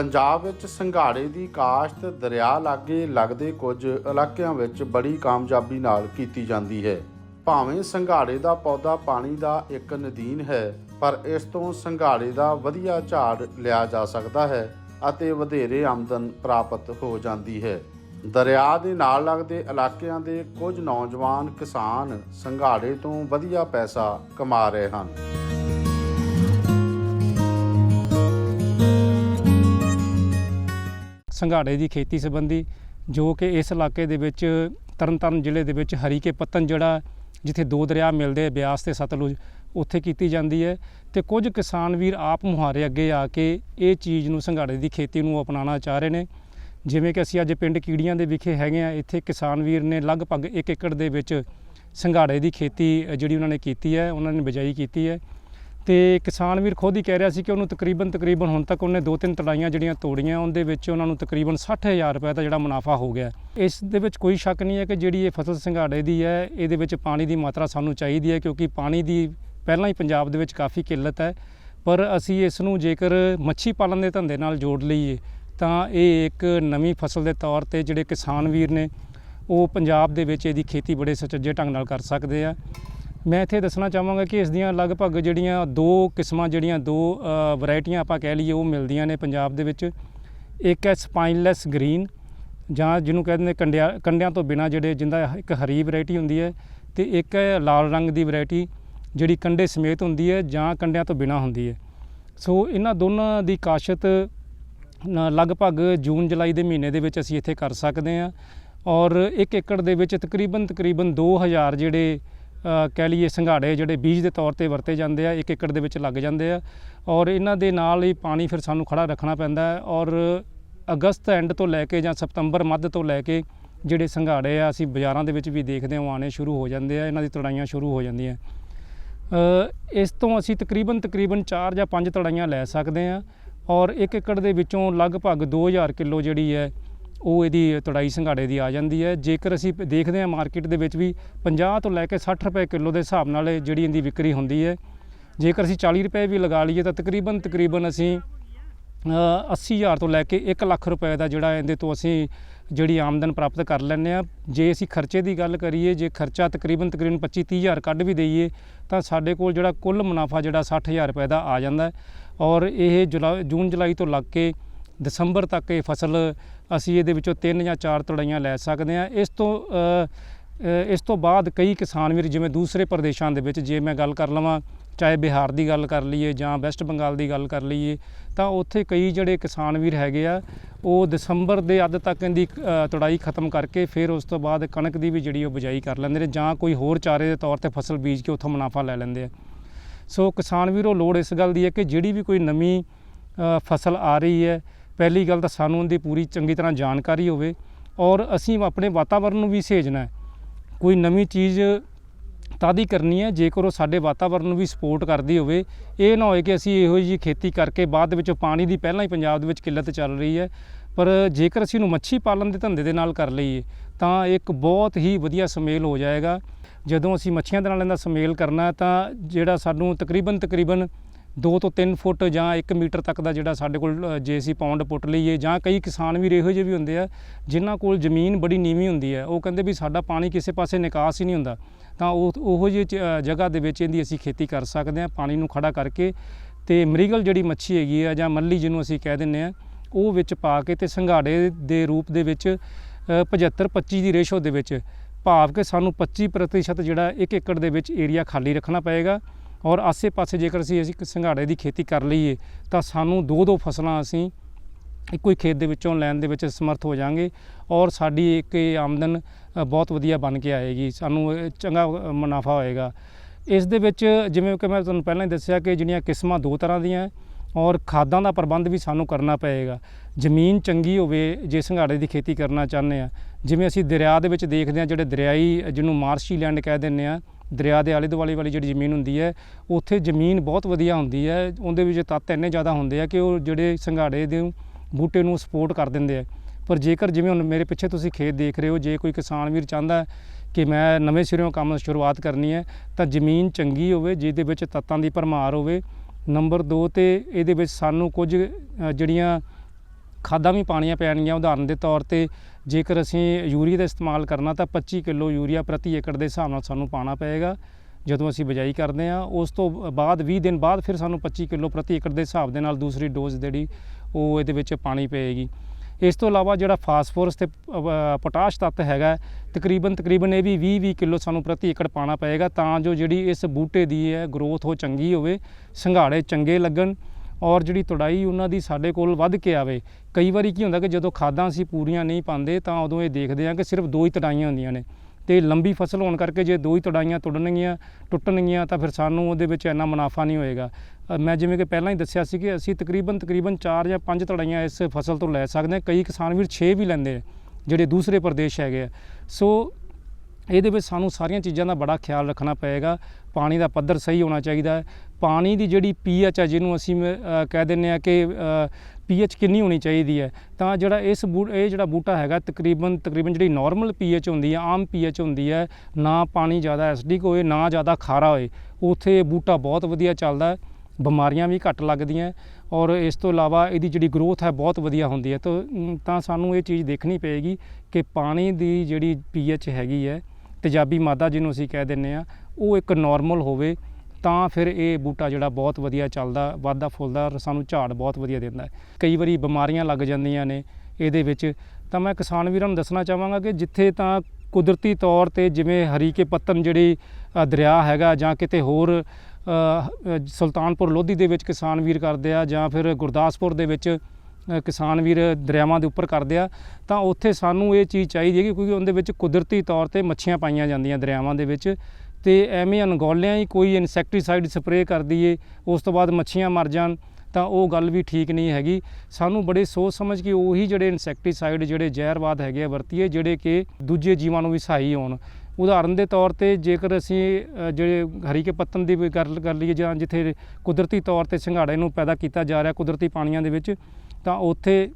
ਪੰਜਾਬ ਵਿੱਚ ਸੰਘਾੜੇ ਦੀ ਕਾਸ਼ਤ ਦਰਿਆ ਲਾਗੇ ਲੱਗਦੇ ਕੁਝ ਇਲਾਕਿਆਂ ਵਿੱਚ ਬੜੀ ਕਾਮਯਾਬੀ ਨਾਲ ਕੀਤੀ ਜਾਂਦੀ ਹੈ। ਭਾਵੇਂ ਸੰਘਾੜੇ ਦਾ ਪੌਦਾ ਪਾਣੀ ਦਾ ਇੱਕ ਨਦੀਨ ਹੈ, ਪਰ ਇਸ ਤੋਂ ਸੰਘਾੜੇ ਦਾ ਵਧੀਆ ਝਾੜ ਲਿਆ ਜਾ ਸਕਦਾ ਹੈ ਅਤੇ ਵਧੇਰੇ ਆਮਦਨ ਪ੍ਰਾਪਤ ਹੋ ਜਾਂਦੀ ਹੈ। ਦਰਿਆ ਦੇ ਨਾਲ ਲੱਗਦੇ ਇਲਾਕਿਆਂ ਦੇ ਕੁਝ ਨੌਜਵਾਨ ਕਿਸਾਨ ਸੰਘਾੜੇ ਤੋਂ ਵਧੀਆ ਪੈਸਾ ਕਮਾ ਰਹੇ ਹਨ। ਸੰਘਾੜੇ ਦੀ ਖੇਤੀ ਸੰਬੰਧੀ, ਜੋ ਕਿ ਇਸ ਇਲਾਕੇ ਦੇ ਵਿੱਚ ਤਰਨਤਾਰਨ ਜ਼ਿਲ੍ਹੇ ਦੇ ਵਿੱਚ ਹਰੀਕੇ ਪੱਤਨ ਜਿਹੜਾ, ਜਿੱਥੇ ਦੋ ਦਰਿਆ ਮਿਲਦੇ ਆ, ਬਿਆਸ ਤੇ ਸਤਲੁਜ, ਉੱਥੇ ਕੀਤੀ ਜਾਂਦੀ ਹੈ। ਤੇ ਕੁਝ ਕਿਸਾਨ ਵੀਰ ਆਪ ਮੁਹਾਰੇ ਅੱਗੇ ਆ ਕੇ ਇਹ ਚੀਜ਼ ਨੂੰ ਸੰਘਾੜੇ ਦੀ ਖੇਤੀ ਨੂੰ ਅਪਣਾਉਣਾ ਚਾਹ ਰਹੇ ਨੇ। ਜਿਵੇਂ ਕਿ ਅਸੀਂ ਅੱਜ ਪਿੰਡ ਕੀੜੀਆਂ ਦੇ ਵਿਖੇ ਹੈਗੇ ਆ, ਇੱਥੇ ਕਿਸਾਨ ਵੀਰ ਨੇ ਲਗਭਗ 1 ਏਕੜ ਦੇ ਵਿੱਚ ਸੰਘਾੜੇ ਦੀ ਖੇਤੀ ਜਿਹੜੀ ਉਹਨਾਂ ਨੇ ਕੀਤੀ ਹੈ, ਉਹਨਾਂ ਨੇ ਬਿਜਾਈ ਕੀਤੀ ਹੈ। ਤੇ ਕਿਸਾਨ ਵੀਰ ਖੁਦ ਹੀ ਕਹਿ ਰਿਹਾ ਸੀ ਕਿ ਉਹਨੂੰ ਤਕਰੀਬਨ ਤਕਰੀਬਨ ਹੁਣ ਤੱਕ ਉਹਨੇ ਦੋ ਤਿੰਨ ਤੜਾਈਆਂ ਜਿਹੜੀਆਂ ਤੋੜੀਆਂ, ਉਹਦੇ ਵਿੱਚ ਉਹਨਾਂ ਨੂੰ ਤਕਰੀਬਨ 60000 ਰੁਪਏ ਦਾ ਜਿਹੜਾ ਮੁਨਾਫਾ ਹੋ ਗਿਆ। ਇਸ ਦੇ ਵਿੱਚ ਕੋਈ ਸ਼ੱਕ ਨਹੀਂ ਹੈ ਕਿ ਜਿਹੜੀ ਇਹ ਫਸਲ ਸੰਘਾੜੇ ਦੀ ਹੈ, ਇਹਦੇ ਵਿੱਚ ਪਾਣੀ ਦੀ ਮਾਤਰਾ ਸਾਨੂੰ ਚਾਹੀਦੀ ਹੈ ਕਿਉਂਕਿ ਪਾਣੀ ਦੀ ਪਹਿਲਾਂ ਹੀ ਪੰਜਾਬ ਦੇ ਵਿੱਚ ਕਾਫੀ ਕਿੱਲਤ ਹੈ। ਪਰ ਅਸੀਂ ਇਸ ਨੂੰ ਜੇਕਰ ਮੱਛੀ ਪਾਲਣ ਦੇ ਧੰਦੇ ਨਾਲ ਜੋੜ ਲਈਏ, ਤਾਂ ਇਹ ਇੱਕ ਨਵੀਂ ਫਸਲ ਦੇ ਤੌਰ ਤੇ ਜਿਹੜੇ ਕਿਸਾਨ ਵੀਰ ਨੇ, ਉਹ ਪੰਜਾਬ ਦੇ ਵਿੱਚ ਇਹਦੀ ਖੇਤੀ ਬੜੇ ਸੁਚੱਜੇ ਢੰਗ ਨਾਲ ਕਰ ਸਕਦੇ ਆ। ਮੈਂ ਇੱਥੇ ਦੱਸਣਾ ਚਾਹਾਂਗਾ ਕਿ ਇਸ ਦੀਆਂ ਲਗਭਗ ਜਿਹੜੀਆਂ ਦੋ ਕਿਸਮਾਂ, ਜਿਹੜੀਆਂ ਦੋ ਵੈਰਾਈਟੀਆਂ ਆਪਾਂ ਕਹਿ ਲਈਏ, ਉਹ ਮਿਲਦੀਆਂ ਨੇ ਪੰਜਾਬ ਦੇ ਵਿੱਚ। ਇੱਕ ਹੈ ਸਪਾਈਨਲੈਸ ਗ੍ਰੀਨ, ਜਾਂ ਜਿਹਨੂੰ ਕਹਿੰਦੇ ਨੇ ਕੰਡਿਆਂ ਕੰਡਿਆਂ ਤੋਂ ਬਿਨਾ ਜਿਹੜੇ ਜਿੰਦਾ ਇੱਕ ਹਰੀ ਵੈਰਾਈਟੀ ਹੁੰਦੀ ਹੈ, ਤੇ ਇੱਕ ਹੈ ਲਾਲ ਰੰਗ ਦੀ ਵੈਰਾਈਟੀ, ਜਿਹੜੀ ਕੰਡੇ ਸਮੇਤ ਹੁੰਦੀ ਹੈ, ਜਾਂ ਕੰਡਿਆਂ ਤੋਂ ਬਿਨਾ ਹੁੰਦੀ ਹੈ। ਸੋ ਇਹਨਾਂ ਦੋਨਾਂ ਦੀ ਕਾਸ਼ਤ ਲਗਭਗ ਜੂਨ, ਜੁਲਾਈ ਦੇ ਮਹੀਨੇ ਦੇ ਵਿੱਚ ਅਸੀਂ ਇੱਥੇ ਕਰ ਸਕਦੇ ਹਾਂ, ਔਰ ਇੱਕ ਏਕੜ ਦੇ ਵਿੱਚ ਤਕਰੀਬਨ ਤਕਰੀਬਨ 2000 ਜਿਹੜੇ ਕਹਿ ਲਈਏ ਸੰਘਾੜੇ ਜਿਹੜੇ ਬੀਜ ਦੇ ਤੌਰ ਤੇ ਵਰਤੇ ਜਾਂਦੇ ਆ, ਇੱਕ ਏਕੜ ਦੇ ਵਿੱਚ ਲੱਗ ਜਾਂਦੇ ਆ। ਔਰ ਇਹਨਾਂ ਦੇ ਨਾਲ ਹੀ ਪਾਣੀ ਫਿਰ ਸਾਨੂੰ ਖੜਾ ਰੱਖਣਾ ਪੈਂਦਾ ਹੈ। ਔਰ ਅਗਸਤ ਐਂਡ ਤੋਂ ਲੈ ਕੇ ਜਾਂ ਸਤੰਬਰ ਮੱਧ ਤੋਂ ਲੈ ਕੇ ਜਿਹੜੇ ਸੰਘਾੜੇ ਆ, ਅਸੀਂ ਬਾਜ਼ਾਰਾਂ ਦੇ ਵਿੱਚ ਵੀ ਦੇਖਦੇ ਹਾਂ, ਉਹ ਆਉਣੇ ਸ਼ੁਰੂ ਹੋ ਜਾਂਦੇ ਆ, ਇਹਨਾਂ ਦੀ ਤੜਾਈਆਂ ਸ਼ੁਰੂ ਹੋ ਜਾਂਦੀਆਂ। ਇਸ ਤੋਂ ਅਸੀਂ ਤਕਰੀਬਨ ਤਕਰੀਬਨ 4 ਜਾਂ 5 ਤੜਾਈਆਂ ਲੈ ਸਕਦੇ ਹਾਂ। ਔਰ ਇੱਕ ਏਕੜ ਦੇ ਵਿੱਚੋਂ ਲਗਭਗ 2000 ਕਿਲੋ ਜਿਹੜੀ ਹੈ ਉਹ ਇਹਦੀ ਤੜਾਈ ਸੰਘਾੜੇ ਦੀ ਆ ਜਾਂਦੀ ਹੈ। ਜੇਕਰ ਅਸੀਂ ਦੇਖਦੇ ਹਾਂ ਮਾਰਕੀਟ ਦੇ ਵਿੱਚ ਵੀ 50 ਤੋਂ ਲੈ ਕੇ 60 ਰੁਪਏ ਕਿਲੋ ਦੇ ਹਿਸਾਬ ਨਾਲ ਇਹ ਜਿਹੜੀ ਇਹਦੀ ਵਿਕਰੀ ਹੁੰਦੀ ਹੈ। ਜੇਕਰ ਅਸੀਂ 40 ਰੁਪਏ ਵੀ ਲਗਾ ਲਈਏ ਤਾਂ ਤਕਰੀਬਨ ਤਕਰੀਬਨ ਅਸੀਂ ਅ, 80000 ਤੋਂ ਲੈ ਕੇ 1 ਲੱਖ ਰੁਪਏ ਦਾ ਜਿਹੜਾ ਇਹਦੇ ਤੋਂ ਅਸੀਂ ਜਿਹੜੀ ਆਮਦਨ ਪ੍ਰਾਪਤ ਕਰ ਲੈਂਦੇ ਆ ਜੇ ਅਸੀਂ ਖਰਚੇ ਦੀ ਗੱਲ ਕਰੀਏ ਜੇ ਖਰਚਾ ਤਕਰੀਬਨ ਤਕਰੀਬਨ 25 30000 ਕੱਢ ਵੀ ਦਈਏ ਤਾਂ ਸਾਡੇ ਕੋਲ ਜਿਹੜਾ ਕੁੱਲ ਮੁਨਾਫਾ ਜਿਹੜਾ 60000 ਰੁਪਏ ਦਾ ਆ ਜਾਂਦਾ ਔਰ ਇਹ ਜੁਲਾ- ਜੂਨ ਜੁਲਾਈ ਤੋਂ ਲੱਗ ਕੇ ਦਸੰਬਰ ਤੱਕ ਇਹ ਫਸਲ ਅਸੀਂ ਇਹਦੇ ਵਿੱਚੋਂ ਤਿੰਨ ਜਾਂ ਚਾਰ ਤੜਾਈਆਂ ਲੈ ਸਕਦੇ ਹਾਂ। ਇਸ ਤੋਂ ਇਸ ਤੋਂ ਬਾਅਦ ਕਈ ਕਿਸਾਨ ਵੀਰ ਜਿਵੇਂ ਦੂਸਰੇ ਪ੍ਰਦੇਸ਼ਾਂ ਦੇ ਵਿੱਚ ਜੇ ਮੈਂ ਗੱਲ ਕਰ ਲਵਾਂ, ਚਾਹੇ ਬਿਹਾਰ ਦੀ ਗੱਲ ਕਰ ਲਈਏ ਜਾਂ ਵੈਸਟ ਬੰਗਾਲ ਦੀ ਗੱਲ ਕਰ ਲਈਏ, ਤਾਂ ਉੱਥੇ ਕਈ ਜਿਹੜੇ ਕਿਸਾਨ ਵੀਰ ਹੈਗੇ ਆ, ਉਹ ਦਸੰਬਰ ਦੇ ਅੱਧ ਤੱਕ ਇਹਦੀ ਤੜਾਈ ਖਤਮ ਕਰਕੇ ਫਿਰ ਉਸ ਤੋਂ ਬਾਅਦ ਕਣਕ ਦੀ ਵੀ ਜਿਹੜੀ ਉਹ ਬਿਜਾਈ ਕਰ ਲੈਂਦੇ ਨੇ ਜਾਂ ਕੋਈ ਹੋਰ ਚਾਰੇ ਦੇ ਤੌਰ ਤੇ ਫਸਲ ਬੀਜ ਕੇ ਉੱਥੋਂ ਮੁਨਾਫਾ ਲੈ ਲੈਂਦੇ ਆ। ਸੋ ਕਿਸਾਨ ਵੀਰੋ, ਲੋੜ ਇਸ ਗੱਲ ਦੀ ਹੈ ਕਿ ਜਿਹੜੀ ਵੀ ਕੋਈ ਨਵੀਂ ਫਸਲ ਆ ਰਹੀ ਹੈ ਪਹਿਲੀ ਗੱਲ ਤਾਂ ਸਾਨੂੰ ਉਹਦੀ ਪੂਰੀ ਚੰਗੀ ਤਰ੍ਹਾਂ ਜਾਣਕਾਰੀ ਹੋਵੇ ਔਰ ਅਸੀਂ ਆਪਣੇ ਵਾਤਾਵਰਣ ਨੂੰ ਵੀ ਸੇਜਣਾ ਹੈ। ਕੋਈ ਨਵੀਂ ਚੀਜ਼ ਤਾਦੀ ਕਰਨੀ ਹੈ, ਜੇਕਰ ਉਹ ਸਾਡੇ ਵਾਤਾਵਰਣ ਨੂੰ ਵੀ ਸਪੋਰਟ ਕਰਦੀ ਹੋਵੇ। ਇਹ ਨਾ ਹੋਏ ਕਿ ਅਸੀਂ ਇਹੋ ਜਿਹੀ ਖੇਤੀ ਕਰਕੇ ਬਾਅਦ ਦੇ ਵਿੱਚ ਪਾਣੀ ਦੀ ਪਹਿਲਾਂ ਹੀ ਪੰਜਾਬ ਦੇ ਵਿੱਚ ਕਿੱਲਤ ਚੱਲ ਰਹੀ ਹੈ। ਪਰ ਜੇਕਰ ਅਸੀਂ ਇਹਨੂੰ ਮੱਛੀ ਪਾਲਣ ਦੇ ਧੰਦੇ ਦੇ ਨਾਲ ਕਰ ਲਈਏ, ਤਾਂ ਇੱਕ ਬਹੁਤ ਹੀ ਵਧੀਆ ਸੁਮੇਲ ਹੋ ਜਾਏਗਾ। ਜਦੋਂ ਅਸੀਂ ਮੱਛੀਆਂ ਦੇ ਨਾਲ ਇਹਦਾ ਸੁਮੇਲ ਕਰਨਾ ਤਾਂ ਜਿਹੜਾ ਸਾਨੂੰ ਤਕਰੀਬਨ ਤਕਰੀਬਨ 2 ਤੋਂ 3 ਫੁੱਟ ਜਾਂ 1 ਮੀਟਰ ਤੱਕ ਦਾ ਜਿਹੜਾ ਸਾਡੇ ਕੋਲ ਅ, ਜੇ ਅਸੀਂ ਪੌਂਡ ਪੁੱਟ ਲਈਏ ਜਾਂ ਕਈ ਕਿਸਾਨ ਵੀ ਇਹੋ ਜਿਹੇ ਵੀ ਹੁੰਦੇ ਆ ਜਿਨ੍ਹਾਂ ਕੋਲ ਜ਼ਮੀਨ ਬੜੀ ਨੀਵੀਂ ਹੁੰਦੀ ਹੈ। ਉਹ ਕਹਿੰਦੇ ਵੀ ਸਾਡਾ ਪਾਣੀ ਕਿਸੇ ਪਾਸੇ ਨਿਕਾਸ ਹੀ ਨਹੀਂ ਹੁੰਦਾ। ਤਾਂ ਉਹ ਉਹੋ ਜਿਹੀ ਚ- ਜਗ੍ਹਾ ਦੇ ਵਿੱਚ ਇਹਦੀ ਅਸੀਂ ਖੇਤੀ ਕਰ ਸਕਦੇ ਹਾਂ ਪਾਣੀ ਨੂੰ ਖੜਾ ਕਰਕੇ। ਤੇ ਮਰੀਗਲ ਜਿਹੜੀ ਮੱਛੀ ਹੈਗੀ ਆ ਜਾਂ ਮੱਲੀ ਜਿਹਨੂੰ ਅਸੀਂ ਕਹਿ ਦਿੰਦੇ ਆ ਉਹ ਵਿੱਚ ਪਾ ਕੇ ਤੇ ਸੰਘਾੜੇ ਦੇ ਰੂਪ ਦੇ ਵਿੱਚ 75 25 ਦੀ ਰੇਸ਼ੋ ਦੇ ਵਿੱਚ ਭਾਵ ਕਿ ਸਾਨੂੰ 25% ਜਿਹੜਾ ਇੱਕ ਏਕੜ ਦੇ ਵਿੱਚ ਏਰੀਆ ਖਾਲੀ ਰੱਖਣਾ ਪਏਗਾ। ਔਰ ਆਸੇ-ਪਾਸੇ ਜੇਕਰ ਅਸੀਂ ਅਸੀਂ ਸੰਘਾੜੇ ਦੀ ਖੇਤੀ ਕਰ ਲਈਏ, ਤਾਂ ਸਾਨੂੰ ਦੋ ਦੋ ਫਸਲਾਂ ਅਸੀਂ ਇੱਕੋ ਹੀ ਖੇਤ ਦੇ ਵਿੱਚੋਂ ਲੈਣ ਦੇ ਵਿੱਚ ਸਮਰਥ ਹੋ ਜਾਾਂਗੇ ਔਰ ਸਾਡੀ ਇੱਕ ਆਮਦਨ ਬਹੁਤ ਵਧੀਆ ਬਣ ਕੇ ਆਏਗੀ। ਸਾਨੂੰ ਚੰਗਾ ਮੁਨਾਫਾ ਹੋਏਗਾ। ਇਸ ਦੇ ਵਿੱਚ ਜਿਵੇਂ ਕਿ ਮੈਂ ਤੁਹਾਨੂੰ ਪਹਿਲਾਂ ਹੀ ਦੱਸਿਆ ਕਿ ਜਿਹੜੀਆਂ ਕਿਸਮਾਂ ਦੋ ਤਰ੍ਹਾਂ ਦੀਆਂ ਔਰ ਖਾਦਾਂ ਦਾ ਪ੍ਰਬੰਧ ਵੀ ਸਾਨੂੰ ਕਰਨਾ ਪਏਗਾ। ਜ਼ਮੀਨ ਚੰਗੀ ਹੋਵੇ, ਜੇ ਸੰਘਾੜੇ ਦੀ ਖੇਤੀ ਕਰਨਾ ਚਾਹੁੰਦੇ ਆ। ਜਿਵੇਂ ਅਸੀਂ ਦਰਿਆ ਦੇ ਵਿੱਚ ਦੇਖਦੇ ਹਾਂ, ਜਿਹੜੇ ਦਰਿਆਈ ਜਿਹਨੂੰ ਮਾਰਸ਼ੀ ਲੈਂਡ ਕਹਿ ਦਿੰਦੇ ਆ ਦਰਿਆ ਦੇ ਆਲੇ ਦੁਆਲੇ ਵਾਲੀ ਜਿਹੜੀ ਜ਼ਮੀਨ ਹੁੰਦੀ ਹੈ, ਉੱਥੇ ਜ਼ਮੀਨ ਬਹੁਤ ਵਧੀਆ ਹੁੰਦੀ ਹੈ। ਉਹਦੇ ਵਿੱਚ ਤੱਤ ਇੰਨੇ ਜ਼ਿਆਦਾ ਹੁੰਦੇ ਆ ਕਿ ਉਹ ਜਿਹੜੇ ਸੰਘਾੜੇ ਦੇ ਬੂਟੇ ਨੂੰ ਸਪੋਰਟ ਕਰ ਦਿੰਦੇ ਆ। ਪਰ ਜੇਕਰ ਜਿਵੇਂ ਹੁਣ ਮੇਰੇ ਪਿੱਛੇ ਤੁਸੀਂ ਖੇਤ ਦੇਖ ਰਹੇ ਹੋ, ਜੇ ਕੋਈ ਕਿਸਾਨ ਵੀਰ ਚਾਹੁੰਦਾ ਕਿ ਮੈਂ ਨਵੇਂ ਸਿਰਿਓਂ ਕੰਮ ਸ਼ੁਰੂਆਤ ਕਰਨੀ ਹੈ, ਤਾਂ ਜ਼ਮੀਨ ਚੰਗੀ ਹੋਵੇ, ਜਿਹਦੇ ਵਿੱਚ ਤੱਤਾਂ ਦੀ ਭਰਮਾਰ ਹੋਵੇ। ਨੰਬਰ 2 ਤੇ ਇਹਦੇ ਵਿੱਚ ਸਾਨੂੰ ਕੁਝ ਜਿਹੜੀਆਂ ਖਾਦਾਂ ਵੀ ਪਾਣੀਆਂ ਪੈਣਗੀਆਂ, ਉਦਾਹਰਨ ਦੇ ਤੌਰ ਤੇ ਜੇਕਰ ਅਸੀਂ ਯੂਰੀਆ ਦਾ ਇਸਤੇਮਾਲ ਕਰਨਾ ਤਾਂ 25 ਕਿਲੋ ਯੂਰੀਆ ਪ੍ਰਤੀ ਏਕੜ ਦੇ ਹਿਸਾਬ ਨਾਲ ਸਾਨੂੰ ਪਾਣਾ ਪਏਗਾ। ਜਦੋਂ ਅਸੀਂ ਬਿਜਾਈ ਕਰਦੇ ਹਾਂ, ਉਸ ਤੋਂ ਬਾਅਦ 20 ਦਿਨ ਬਾਅਦ ਫਿਰ ਸਾਨੂੰ 25 ਕਿਲੋ ਪ੍ਰਤੀ ਏਕੜ ਦੇ ਹਿਸਾਬ ਦੇ ਨਾਲ ਦੂਸਰੀ ਡੋਜ਼ ਜਿਹੜੀ, ਉਹ ਇਹਦੇ ਵਿੱਚ ਪਾਣੀ ਪਏਗੀ। ਇਸ ਤੋਂ ਇਲਾਵਾ ਜਿਹੜਾ ਫਾਸਫੋਰਸ ਤੇ ਪੋਟਾਸ਼ ਤੱਤ ਹੈਗਾ, ਤਕਰੀਬਨ ਤਕਰੀਬਨ ਇਹ ਵੀ 20-20 ਕਿਲੋ ਸਾਨੂੰ ਪ੍ਰਤੀ ਏਕੜ ਪਾਣਾ ਪਏਗਾ ਤਾਂ ਜੋ ਜਿਹੜੀ ਇਸ ਬੂਟੇ ਦੀ ਹੈ ਗਰੋਥ ਉਹ ਚੰਗੀ ਹੋਵੇ, ਸੰਘਾੜੇ ਚੰਗੇ ਲੱਗਣ। ਔਰ ਜਿਹੜੀ ਤੁੜਾਈ ਉਹਨਾਂ ਦੀ ਸਾਡੇ ਕੋਲ ਵੱਧ ਕੇ ਆਵੇ। ਕਈ ਵਾਰੀ ਕੀ ਹੁੰਦਾ ਕਿ ਜਦੋਂ ਖਾਦਾਂ ਅਸੀਂ ਪੂਰੀਆਂ ਨਹੀਂ ਪਾਉਂਦੇ ਤਾਂ ਉਦੋਂ ਇਹ ਦੇਖਦੇ ਹਾਂ ਕਿ ਸਿਰਫ ਦੋ ਹੀ ਤੜਾਈਆਂ ਹੁੰਦੀਆਂ ਨੇ। ਤੇ ਲੰਬੀ ਫਸਲ ਹੋਣ ਕਰਕੇ ਜੇ ਦੋ ਹੀ ਤੜਾਈਆਂ ਤੁੜਨਗੀਆਂ, ਟੁੱਟਣਗੀਆਂ ਤਾਂ ਫਿਰ ਸਾਨੂੰ ਉਹਦੇ ਵਿੱਚ ਇੰਨਾ ਮੁਨਾਫਾ ਨਹੀਂ ਹੋਏਗਾ। ਮੈਂ ਜਿਵੇਂ ਕਿ ਪਹਿਲਾਂ ਹੀ ਦੱਸਿਆ ਸੀ ਕਿ ਅਸੀਂ ਤਕਰੀਬਨ ਤਕਰੀਬਨ 4 ਜਾਂ 5 ਤੜਾਈਆਂ ਇਸ ਫਸਲ ਤੋਂ ਲੈ ਸਕਦੇ ਹਾਂ। ਕਈ ਕਿਸਾਨ ਵੀਰ 6 ਵੀ ਲੈਂਦੇ ਜਿਹੜੇ ਦੂਸਰੇ ਪ੍ਰਦੇਸ਼ ਹੈਗੇ ਆ। ਸੋ ਇਹਦੇ ਵਿੱਚ ਸਾਨੂੰ ਸਾਰੀਆਂ ਚੀਜ਼ਾਂ ਦਾ ਬੜਾ ਖਿਆਲ ਰੱਖਣਾ ਪਏਗਾ। ਪਾਣੀ ਦਾ ਪੱਧਰ ਸਹੀ ਹੋਣਾ ਚਾਹੀਦਾ ਹੈ। ਪਾਣੀ ਦੀ ਜਿਹੜੀ ਪੀਐਚ ਹੈ ਜਿਹਨੂੰ ਅਸੀਂ ਕਹਿ ਦਿੰਦੇ ਆ ਕਿ ਪੀਐਚ ਕਿੰਨੀ ਹੋਣੀ ਚਾਹੀਦੀ ਹੈ, ਤਾਂ ਜਿਹੜਾ ਇਸ ਬੂ, ਇਹ ਜਿਹੜਾ ਬੂਟਾ ਹੈਗਾ, ਤਕਰੀਬਨ ਤਕਰੀਬਨ ਜਿਹੜੀ ਨਾਰਮਲ ਪੀਐਚ ਹੁੰਦੀ ਹੈ, ਆਮ ਪੀਐਚ ਹੁੰਦੀ ਹੈ, ਨਾ ਪਾਣੀ ਜ਼ਿਆਦਾ ਐਸਿਡਿਕ ਹੋਏ, ਨਾ ਜ਼ਿਆਦਾ ਖਾਰਾ ਹੋਏ, ਉੱਥੇ ਇਹ ਬੂਟਾ ਬਹੁਤ ਵਧੀਆ ਚੱਲਦਾ ਹੈ। ਬਿਮਾਰੀਆਂ ਵੀ ਘੱਟ ਲੱਗਦੀਆਂ ਔਰ ਇਸ ਤੋਂ ਇਲਾਵਾ ਇਹਦੀ ਜਿਹੜੀ ਗਰੋਥ ਹੈ, ਬਹੁਤ ਵਧੀਆ ਹੁੰਦੀ ਹੈ। ਤਾਂ ਤਾਂ ਸਾਨੂੰ ਇਹ ਚੀਜ਼ ਦੇਖਣੀ ਪਏਗੀ ਕਿ ਪਾਣੀ ਦੀ ਜਿਹੜੀ ਪੀਐਚ ਹੈਗੀ ਹੈ ਤੇਜ਼ਾਬੀ ਮਾਦਾ ਜਿਹਨੂੰ ਅਸੀਂ ਕਹਿ ਦਿੰਦੇ ਆ ਉਹ ਇੱਕ ਨਾਰਮਲ ਹੋਵੇ, ਤਾਂ ਫਿਰ ਇਹ ਬੂਟਾ ਜਿਹੜਾ ਬਹੁਤ ਵਧੀਆ ਚੱਲਦਾ, ਵਾਧਾ ਫੁੱਲਦਾ ਔਰ ਸਾਨੂੰ ਝਾੜ ਬਹੁਤ ਵਧੀਆ ਦਿੰਦਾ ਹੈ। ਕਈ ਵਾਰੀ ਬਿਮਾਰੀਆਂ ਲੱਗ ਜਾਂਦੀਆਂ ਨੇ ਇਹਦੇ ਵਿੱਚ, ਤਾਂ ਮੈਂ ਕਿਸਾਨ ਵੀਰਾਂ ਨੂੰ ਦੱਸਣਾ ਚਾਹਾਂਗਾ ਕਿ ਜਿੱਥੇ ਤਾਂ ਕੁਦਰਤੀ ਤੌਰ ਤੇ ਜਿਵੇਂ ਹਰੀਕੇ ਪੱਤਨ ਜਿਹੜੀ ਦਰਿਆ ਹੈਗਾ ਜਾਂ ਕਿਤੇ ਹੋਰ ਸੁਲਤਾਨਪੁਰ ਲੋਧੀ ਦੇ ਵਿੱਚ ਕਿਸਾਨ ਵੀਰ ਕਰਦੇ ਆ ਜਾਂ ਫਿਰ ਗੁਰਦਾਸਪੁਰ ਦੇ ਵਿੱਚ ਕਿਸਾਨ ਵੀਰ ਦਰਿਆਵਾਂ ਦੇ ਉੱਪਰ ਕਰਦੇ ਆ ਤਾਂ ਉੱਥੇ ਸਾਨੂੰ ਇਹ ਚੀਜ਼ ਚਾਹੀਦੀ ਹੈ ਕਿਉਂਕਿ ਉਹਦੇ ਵਿੱਚ ਕੁਦਰਤੀ ਤੌਰ ਤੇ ਮੱਛੀਆਂ ਪਾਈਆਂ ਜਾਂਦੀਆਂ ਦਰਿਆਵਾਂ ਦੇ ਵਿੱਚ ਤੇ ਐਵੇਂ ਅਣਗੌਲਿਆਂ ਹੀ ਕੋਈ ਇਨਸੈਕਟੀਸਾਈਡ ਸਪਰੇਅ ਕਰ ਦਈਏ ਉਸ ਤੋਂ ਬਾਅਦ ਮੱਛੀਆਂ ਮਰ ਜਾਣ ਤਾਂ ਉਹ ਗੱਲ ਵੀ ਠੀਕ ਨਹੀਂ ਹੈਗੀ। ਸਾਨੂੰ ਬੜੇ ਸੋਚ ਸਮਝ ਕੇ ਉਹੀ ਜਿਹੜੇ ਇਨਸੈਕਟੀਸਾਈਡ ਜਿਹੜੇ ਜ਼ਹਿਰਵਾਦ ਹੈਗੇ ਆ ਵਰਤੀਏ ਜਿਹੜੇ ਕਿ ਦੂਜੇ ਜੀਵਾਂ ਨੂੰ ਵੀ ਸਹਾਈ ਹੋਣ। ਉਦਾਹਰਨ ਦੇ ਤੌਰ ਤੇ ਜੇਕਰ ਅਸੀਂ ਅ, ਜਿਹੜੇ ਹਰੀਕੇ ਪੱਤਨ ਦੀ ਵੀ ਗੱਲ ਕਰ ਲਈਏ ਜਾਂ ਜਿੱਥੇ ਕੁਦਰਤੀ ਤੌਰ ਤੇ ਸੰਘਾੜੇ ਨੂੰ ਪੈਦਾ ਕੀਤਾ ਜਾ ਰਿਹਾ ਕੁਦਰਤੀ ਪਾਣੀਆਂ ਦੇ ਵਿੱਚ ਤਾਂ ਉੱਥੇ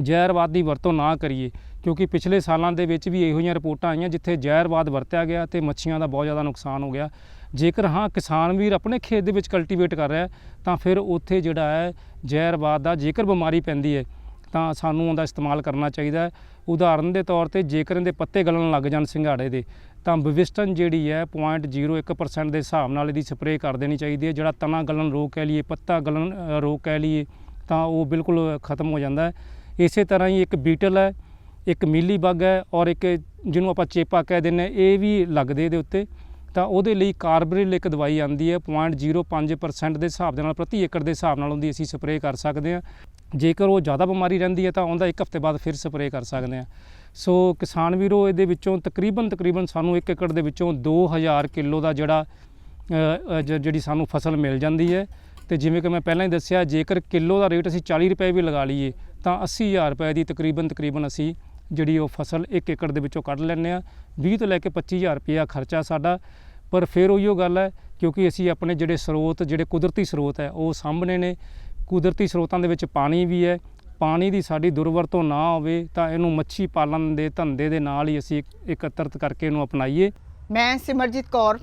ਜ਼ਹਿਰਵਾਦ ਦੀ ਵਰਤੋਂ ਨਾ ਕਰੀਏ ਕਿਉਂਕਿ ਪਿਛਲੇ ਸਾਲਾਂ ਦੇ ਵਿੱਚ ਵੀ ਇਹੋ ਜਿਹੀਆਂ ਰਿਪੋਰਟਾਂ ਆਈਆਂ ਜਿੱਥੇ ਜ਼ਹਿਰਵਾਦ ਵਰਤਿਆ ਗਿਆ ਤੇ ਮੱਛੀਆਂ ਦਾ ਬਹੁਤ ਜ਼ਿਆਦਾ ਨੁਕਸਾਨ ਹੋ ਗਿਆ। ਜੇਕਰ ਹਾਂ ਕਿਸਾਨ ਵੀਰ ਆਪਣੇ ਖੇਤ ਦੇ ਵਿੱਚ ਕਲਟੀਵੇਟ ਕਰ ਰਿਹਾ ਤਾਂ ਫਿਰ ਉੱਥੇ ਜਿਹੜਾ ਹੈ ਜ਼ਹਿਰਵਾਦ ਦਾ ਜੇਕਰ ਬਿਮਾਰੀ ਪੈਂਦੀ ਹੈ ਤਾਂ ਸਾਨੂੰ ਉਹਦਾ ਇਸਤੇਮਾਲ ਕਰਨਾ ਚਾਹੀਦਾ ਹੈ। ਉਦਾਹਰਨ ਦੇ ਤੌਰ ਤੇ ਜੇਕਰ ਇਹਦੇ ਪੱਤੇ ਗਲਣ ਲੱਗ ਜਾਣ ਸਿੰਗਾੜੇ ਦੇ ਤਾਂ ਵਿਵਿਸਟਨ ਜਿਹੜੀ ਹੈ 0.01% ਦੇ ਹਿਸਾਬ ਨਾਲ ਇਹਦੀ ਸਪਰੇਅ ਕਰ ਦੇਣੀ ਚਾਹੀਦੀ ਹੈ ਜਿਹੜਾ ਤਣਾ ਗਲਣ ਰੋਗ ਕਹਿ ਲਈਏ ਪੱਤਾ ਗਲਣ ਅ, ਰੋਗ ਕਹਿ ਲਈਏ। ਤਾਂ ਉਹ ਬਿਲਕੁਲ ਖਤਮ ਹੋ ਜਾਂਦਾ ਹੈ। ਇਸੇ ਤਰ੍ਹਾਂ ਹੀ ਇੱਕ ਬੀਟਲ ਹੈ, ਇੱਕ ਮੀਲੀ ਬੱਗ ਹੈ ਔਰ ਇੱਕ ਜਿਹਨੂੰ ਆਪਾਂ ਚੇਪਾ ਕਹਿ ਦਿੰਦੇ ਹਾਂ, ਇਹ ਵੀ ਲੱਗਦੇ ਇਹਦੇ ਉੱਤੇ। ਤਾਂ ਉਹਦੇ ਲਈ ਕਾਰਬਰਿਲ ਇੱਕ ਦਵਾਈ ਆਂਦੀ ਹੈ 0.05% ਦੇ ਹਿਸਾਬ ਦੇ ਨਾਲ, ਪ੍ਰਤੀ ਏਕੜ ਦੇ ਹਿਸਾਬ ਨਾਲ ਉਹਦੀ ਅਸੀਂ ਸਪਰੇਅ ਕਰ ਸਕਦੇ ਹਾਂ। ਜੇਕਰ ਉਹ ਜ਼ਿਆਦਾ ਬਿਮਾਰੀ ਰਹਿੰਦੀ ਹੈ ਤਾਂ ਉਹਦਾ ਇੱਕ ਹਫ਼ਤੇ ਬਾਅਦ ਫਿਰ ਸਪਰੇਅ ਕਰ ਸਕਦੇ ਹਾਂ। ਸੋ ਕਿਸਾਨ ਵੀਰੋ, ਇਹਦੇ ਵਿੱਚੋਂ ਤਕਰੀਬਨ ਤਕਰੀਬਨ ਸਾਨੂੰ ਇੱਕ ਏਕੜ ਦੇ ਵਿੱਚੋਂ 2000 ਕਿਲੋ ਦਾ ਜਿਹੜਾ ਜਿਹੜੀ ਸਾਨੂੰ ਫਸਲ ਮਿਲ ਜਾਂਦੀ ਹੈ। ਤੇ ਜਿਵੇਂ ਕਿ ਮੈਂ ਪਹਿਲਾਂ ਹੀ ਦੱਸਿਆ, ਜੇਕਰ ਕਿਲੋ ਦਾ ਰੇਟ ਅਸੀਂ 40 ਰੁਪਏ ਵੀ ਲਗਾ ਲਈਏ, ਤਾਂ 80000 ਰੁਪਏ ਦੀ ਤਕਰੀਬਨ ਤਕਰੀਬਨ ਅਸੀਂ ਜਿਹੜੀ ਉਹ ਫਸਲ ਇੱਕ ਏਕੜ ਦੇ ਵਿੱਚੋਂ ਕੱਢ ਲੈਂਦੇ ਆ 20 ਤੋਂ ਲੈ ਕੇ 25000 ਰੁਪਇਆ ਖਰਚਾ ਸਾਡਾ। ਪਰ ਫਿਰ ਉਹੀਓ ਗੱਲ ਹੈ, ਕਿਉਂਕਿ ਅਸੀਂ ਆਪਣੇ ਜਿਹੜੇ ਸਰੋਤ, ਜਿਹੜੇ ਕੁਦਰਤੀ ਸਰੋਤ ਹੈ, ਉਹ ਸਾਹਮਣੇ ਨੇ। ਕੁਦਰਤੀ ਸਰੋਤਾਂ ਦੇ ਵਿੱਚ ਪਾਣੀ ਵੀ ਹੈ। ਪਾਣੀ ਦੀ ਸਾਡੀ ਦੁਰਵਰਤੋਂ ਨਾ ਹੋਵੇ, ਤਾਂ ਇਹਨੂੰ ਮੱਛੀ ਪਾਲਣ ਦੇ ਧੰਦੇ ਦੇ ਨਾਲ ਹੀ ਅਸੀਂ ਇਕ- ਇਕੱਤਰਤ ਕਰਕੇ ਇਹਨੂੰ ਅਪਣਾਈਏ। ਮੈਂ ਸਿਮਰਜੀਤ ਕੌਰ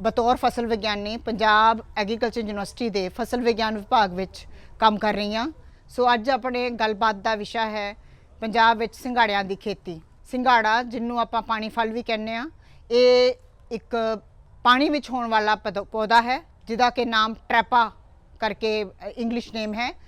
ਬਤੌਰ ਫਸਲ ਵਿਗਿਆਨੀ, ਪੰਜਾਬ ਐਗਰੀਕਲਚਰ ਯੂਨੀਵਰਸਿਟੀ ਦੇ ਫਸਲ ਵਿਗਿਆਨ ਵਿਭਾਗ ਵਿੱਚ ਕੰਮ ਕਰ ਰਹੀ ਹਾਂ। ਸੋ ਅੱਜ ਆਪਣੇ ਗੱਲਬਾਤ ਦਾ ਵਿਸ਼ਾ ਹੈ ਪੰਜਾਬ ਵਿੱਚ ਸਿੰਗਾੜਿਆਂ ਦੀ ਖੇਤੀ। ਸਿੰਗਾੜਾ, ਜਿਹਨੂੰ ਆਪਾਂ ਪਾਣੀ ਫਲ ਵੀ ਕਹਿੰਦੇ ਆ ਇਹ ਇੱਕ ਪਾਣੀ ਵਿੱਚ ਹੋਣ ਵਾਲਾ ਪੌਦਾ- ਪੌਦਾ ਹੈ, ਜਿਹਦਾ ਕਿ ਨਾਮ ਟ੍ਰੈਪਾ ਕਰਕੇ ਇੰਗਲਿਸ਼ ਨੇਮ ਹੈ।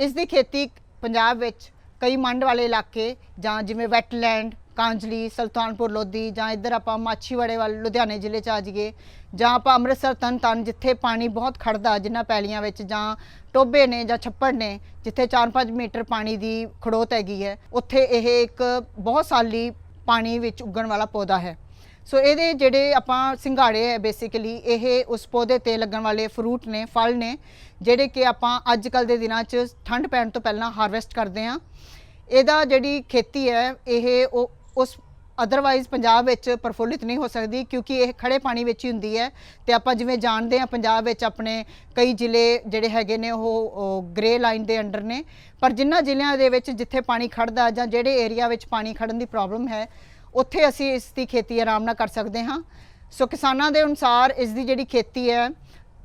ਇਸ ਦੀ ਖੇਤੀ ਪੰਜਾਬ ਵਿੱਚ ਕਈ ਮੰਡ ਵਾਲੇ ਇਲਾਕੇ ਜਾਂ ਜਿਵੇਂ ਵੈਟਲੈਂਡ ਕਾਂਜਲੀ, ਸੁਲਤਾਨਪੁਰ, ਲੋਧੀ ਜਾਂ ਇੱਧਰ ਆਪਾਂ ਮਾਛੀਵਾੜੇ ਵੱਲ, ਲੁਧਿਆਣੇ ਜ਼ਿਲ੍ਹੇ ਚ ਆ ਜਾਈਏ, ਜਾਂ ਆਪਾਂ ਅੰਮ੍ਰਿਤਸਰ ਤਰਨ ਤਾਰਨ ਜਿੱਥੇ ਪਾਣੀ ਬਹੁਤ ਖੜਦਾ ਜਿਨ੍ਹਾਂ ਪੈਲੀਆਂ ਵਿੱਚ ਜਾਂ ਟੋਬੇ ਨੇ ਜਾਂ ਛੱਪੜ ਨੇ, ਜਿੱਥੇ 4-5 ਮੀਟਰ ਪਾਣੀ ਦੀ ਖੜੋਤ ਹੈਗੀ ਹੈ, ਉੱਥੇ ਇਹ ਇੱਕ ਬਹੁਤ ਸਾਲੀ ਪਾਣੀ ਵਿੱਚ ਉੱਗਣ ਵਾਲਾ ਪੌਦਾ ਹੈ। ਸੋ ਇਹਦੇ ਜਿਹੜੇ ਆਪਾਂ ਸਿੰਗਾੜੇ ਹੈ ਬੇਸਿਕਲੀ ਇਹ ਉਸ ਪੌਦੇ ਤੇ ਲੱਗਣ ਵਾਲੇ ਫਰੂਟ ਨੇ, ਫਲ ਨੇ, ਜਿਹੜੇ ਕਿ ਆਪਾਂ ਅੱਜ ਕੱਲ ਦੇ ਦਿਨਾਂ 'ਚ ਠੰਡ ਪੈਣ ਤੋਂ ਪਹਿਲਾਂ ਹਾਰਵੈਸਟ ਕਰਦੇ ਹਾਂ। ਇਹਦਾ ਜਿਹੜੀ ਖੇਤੀ ਹੈ, ਇਹ ਉਹ ਉਸ ਅਦਰਵਾਈਜ਼ ਪੰਜਾਬ ਵਿੱਚ ਪ੍ਰਫੁੱਲਿਤ ਨਹੀਂ ਹੋ ਸਕਦੀ ਕਿਉਂਕਿ ਇਹ ਖੜੇ ਪਾਣੀ ਵਿੱਚ ਹੀ ਹੁੰਦੀ ਹੈ ਤੇ ਆਪਾਂ ਜਿਵੇਂ ਜਾਣਦੇ ਹਾਂ ਪੰਜਾਬ ਵਿੱਚ ਆਪਣੇ ਕਈ ਜ਼ਿਲ੍ਹੇ ਜਿਹੜੇ ਹੈਗੇ ਨੇ ਉਹ ਗ੍ਰੇ ਲਾਈਨ ਦੇ ਅੰਡਰ ਨੇ, ਪਰ ਜਿਨ੍ਹਾਂ ਜ਼ਿਲ੍ਹਿਆਂ ਦੇ ਵਿੱਚ ਜਿੱਥੇ ਪਾਣੀ ਖੜਦਾ ਜਾਂ ਜਿਹੜੇ ਏਰੀਆ ਵਿੱਚ ਪਾਣੀ ਖੜਨ ਦੀ ਪ੍ਰੋਬਲਮ ਹੈ, ਉੱਥੇ ਅਸੀਂ ਇਸ ਦੀ ਖੇਤੀ ਆਰਾਮ ਨਾਲ ਕਰ ਸਕਦੇ ਹਾਂ। ਸੋ ਕਿਸਾਨਾਂ ਦੇ ਅਨੁਸਾਰ ਇਸ ਦੀ ਜਿਹੜੀ ਖੇਤੀ ਹੈ,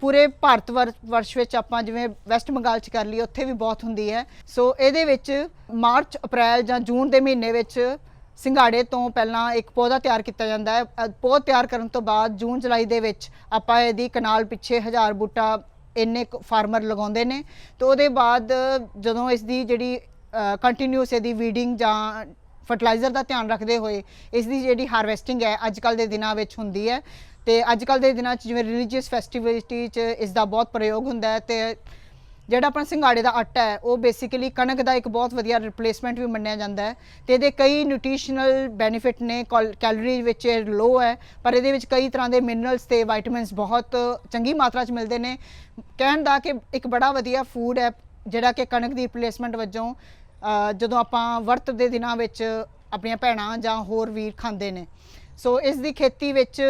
ਪੂਰੇ ਭਾਰਤ ਵਰ- ਵਰਸ਼ ਵਿੱਚ ਆਪਾਂ ਜਿਵੇਂ ਵੈਸਟ ਬੰਗਾਲ ਚ ਕਰ ਲਈ ਉੱਥੇ ਵੀ ਬਹੁਤ ਹੁੰਦੀ ਹੈ। ਸੋ ਇਹਦੇ ਵਿੱਚ ਮਾਰਚ, ਅਪ੍ਰੈਲ ਜਾਂ ਜੂਨ ਦੇ ਮਹੀਨੇ ਵਿੱਚ ਸਿੰਗਾੜੇ ਤੋਂ ਪਹਿਲਾਂ ਇੱਕ ਪੌਦਾ ਤਿਆਰ ਕੀਤਾ ਜਾਂਦਾ ਹੈ। ਅ, ਪੌਦਾ ਤਿਆਰ ਕਰਨ ਤੋਂ ਬਾਅਦ ਜੂਨ ਜੁਲਾਈ ਦੇ ਵਿੱਚ ਆਪਾਂ ਇਹਦੀ ਕਨਾਲ ਪਿੱਛੇ ਹਜ਼ਾਰ ਬੂਟਾ ਇੰਨੇ ਫਾਰਮਰ ਲਗਾਉਂਦੇ ਨੇ ਤੇ ਉਹਦੇ ਬਾਅਦ ਜਦੋਂ ਇਸ ਦੀ ਜਿਹੜੀ ਕੰਟੀਨਿਊਸ ਇਹਦੀ ਵੀਡਿੰਗ ਜਾਂ ਫਰਟੀਲਾਈਜ਼ਰ ਦਾ ਧਿਆਨ ਰੱਖਦੇ ਹੋਏ ਇਸ ਦੀ ਜਿਹੜੀ ਹਾਰਵੈਸਟਿੰਗ ਹੈ ਅੱਜ ਕੱਲ ਦੇ ਦਿਨਾਂ ਵਿੱਚ ਹੁੰਦੀ ਹੈ। ਤੇ ਅੱਜ ਕੱਲ ਦੇ ਦਿਨਾਂ 'ਚ ਜਿਵੇਂ ਰਿਲੀਜੀਅਸ ਫੈਸਟੀਵਲਿਟੀ 'ਚ ਇਸ ਦਾ ਬਹੁਤ ਪ੍ਰਯੋਗ ਹੁੰਦਾ ਹੈ ਤੇ ਜਿਹੜਾ ਆਪਣਾ ਸਿੰਗਾੜੇ ਦਾ ਆਟਾ ਹੈ, ਉਹ ਬੇਸਿਕਲੀ ਕਣਕ ਦਾ ਇੱਕ ਬਹੁਤ ਵਧੀਆ ਰਿਪਲੇਸਮੈਂਟ ਵੀ ਮੰਨਿਆ ਜਾਂਦਾ ਹੈ ਤੇ ਇਹਦੇ ਕਈ ਨਿਊਟ੍ਰੀਸ਼ਨਲ ਬੈਨੀਫਿਟ ਨੇ ਕੈਲੋਰੀ ਵਿੱਚ ਇਹ ਲੋ ਹੈ, ਪਰ ਇਹਦੇ ਵਿੱਚ ਕਈ ਤਰ੍ਹਾਂ ਦੇ ਮਿਨਰਲਸ ਤੇ ਵਿਟਾਮਿਨਸ ਬਹੁਤ ਚੰਗੀ ਮਾਤਰਾ 'ਚ ਮਿਲਦੇ ਨੇ। ਕਹਿਣ ਦਾ ਕਿ ਇੱਕ ਬੜਾ ਵਧੀਆ ਫੂਡ ਹੈ, ਜਿਹੜਾ ਕਿ ਕਣਕ ਦੀ ਰਿਪਲੇਸਮੈਂਟ ਵਜੋਂ ਜਦੋਂ ਆਪਾਂ ਵਰਤ ਦੇ ਦਿਨਾਂ ਵਿੱਚ ਆਪਣੀਆਂ ਭੈਣਾਂ ਜਾਂ ਹੋਰ ਵੀਰ ਖਾਂਦੇ ਨੇ। ਸੋ ਇਸ ਦੀ ਖੇਤੀ ਵਿੱਚ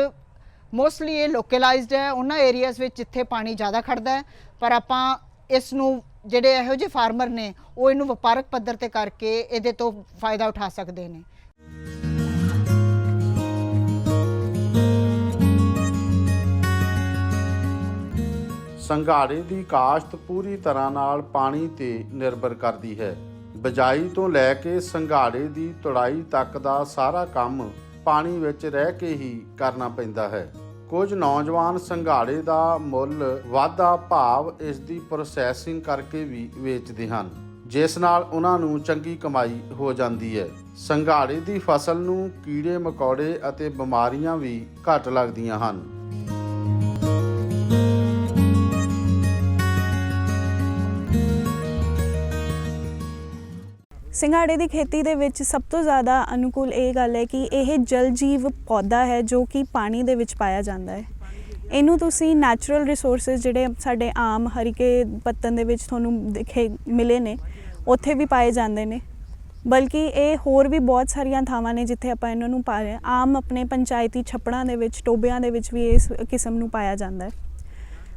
ਮੋਸਟਲੀ ਇਹ ਲੋਕਲਾਈਜ਼ਡ ਹੈ, ਉਹਨਾਂ ਏਰੀਆਜ਼ ਵਿੱਚ ਜਿੱਥੇ ਪਾਣੀ ਜ਼ਿਆਦਾ ਖੜਦਾ ਹੈ, ਪਰ ਆਪਾਂ ਇਸ ਨੂੰ ਜਿਹੜੇ ਇਹੋ ਜਿਹੇ ਫਾਰਮਰ ਨੇ, ਉਹ ਇਹਨੂੰ ਵਪਾਰਕ ਪੱਧਰ ਤੇ ਕਰਕੇ ਇਹਦੇ ਤੋਂ ਫਾਇਦਾ ਉਠਾ ਸਕਦੇ ਨੇ। ਸੰਘਾੜੇ ਦੀ ਕਾਸ਼ਤ ਪੂਰੀ ਤਰ੍ਹਾਂ ਨਾਲ ਪਾਣੀ ਤੇ ਨਿਰਭਰ ਕਰਦੀ ਹੈ। ਬਜਾਈ ਤੋਂ ਲੈ ਕੇ ਸੰਘਾੜੇ ਦੀ ਤੁੜਾਈ ਤੱਕ ਦਾ ਸਾਰਾ ਕੰਮ ਪਾਣੀ ਵਿੱਚ ਰਹਿ ਕੇ ਹੀ ਕਰਨਾ ਪੈਂਦਾ ਹੈ। ਕੁਝ ਨੌਜਵਾਨ ਸੰਘਾੜੇ ਦਾ ਮੁੱਲ ਵਾਧਾ ਭਾਵ ਇਸ ਦੀ ਪ੍ਰੋਸੈਸਿੰਗ ਕਰਕੇ ਵੀ ਵੇਚਦੇ ਹਨ, ਜਿਸ ਨਾਲ ਉਹਨਾਂ ਨੂੰ ਚੰਗੀ ਕਮਾਈ ਹੋ ਜਾਂਦੀ ਹੈ। ਸੰਘਾੜੇ ਦੀ ਫਸਲ ਨੂੰ ਕੀੜੇ ਮਕੌੜੇ ਅਤੇ ਬਿਮਾਰੀਆਂ ਵੀ ਘੱਟ ਲੱਗਦੀਆਂ ਹਨ। ਸਿੰਘਾੜੇ ਦੀ ਖੇਤੀ ਦੇ ਵਿੱਚ ਸਭ ਤੋਂ ਜ਼ਿਆਦਾ ਅਨੁਕੂਲ ਇਹ ਗੱਲ ਹੈ ਕਿ ਇਹ ਜਲ ਜੀਵ ਪੌਦਾ ਹੈ ਜੋ ਕਿ ਪਾਣੀ ਦੇ ਵਿੱਚ ਪਾਇਆ ਜਾਂਦਾ ਹੈ। ਇਹਨੂੰ ਤੁਸੀਂ ਨੈਚੁਰਲ ਰਿਸੋਰਸਸ ਜਿਹੜੇ ਸਾਡੇ ਆਮ ਹਰੀਕੇ ਪੱਤਨ ਦੇ ਵਿੱਚ ਤੁਹਾਨੂੰ ਦਿਖੇ ਮਿਲੇ ਨੇ, ਉੱਥੇ ਵੀ ਪਾਏ ਜਾਂਦੇ ਨੇ। ਬਲਕਿ ਇਹ ਹੋਰ ਵੀ ਬਹੁਤ ਸਾਰੀਆਂ ਥਾਵਾਂ ਨੇ ਜਿੱਥੇ ਆਪਾਂ ਇਹਨਾਂ ਨੂੰ ਪਾ ਰਹੇ ਆਮ ਆਪਣੇ ਪੰਚਾਇਤੀ ਛੱਪੜਾਂ ਦੇ ਵਿੱਚ, ਟੋਬਿਆਂ ਦੇ ਵਿੱਚ ਵੀ ਇਸ ਕਿਸਮ ਨੂੰ ਪਾਇਆ ਜਾਂਦਾ ਹੈ।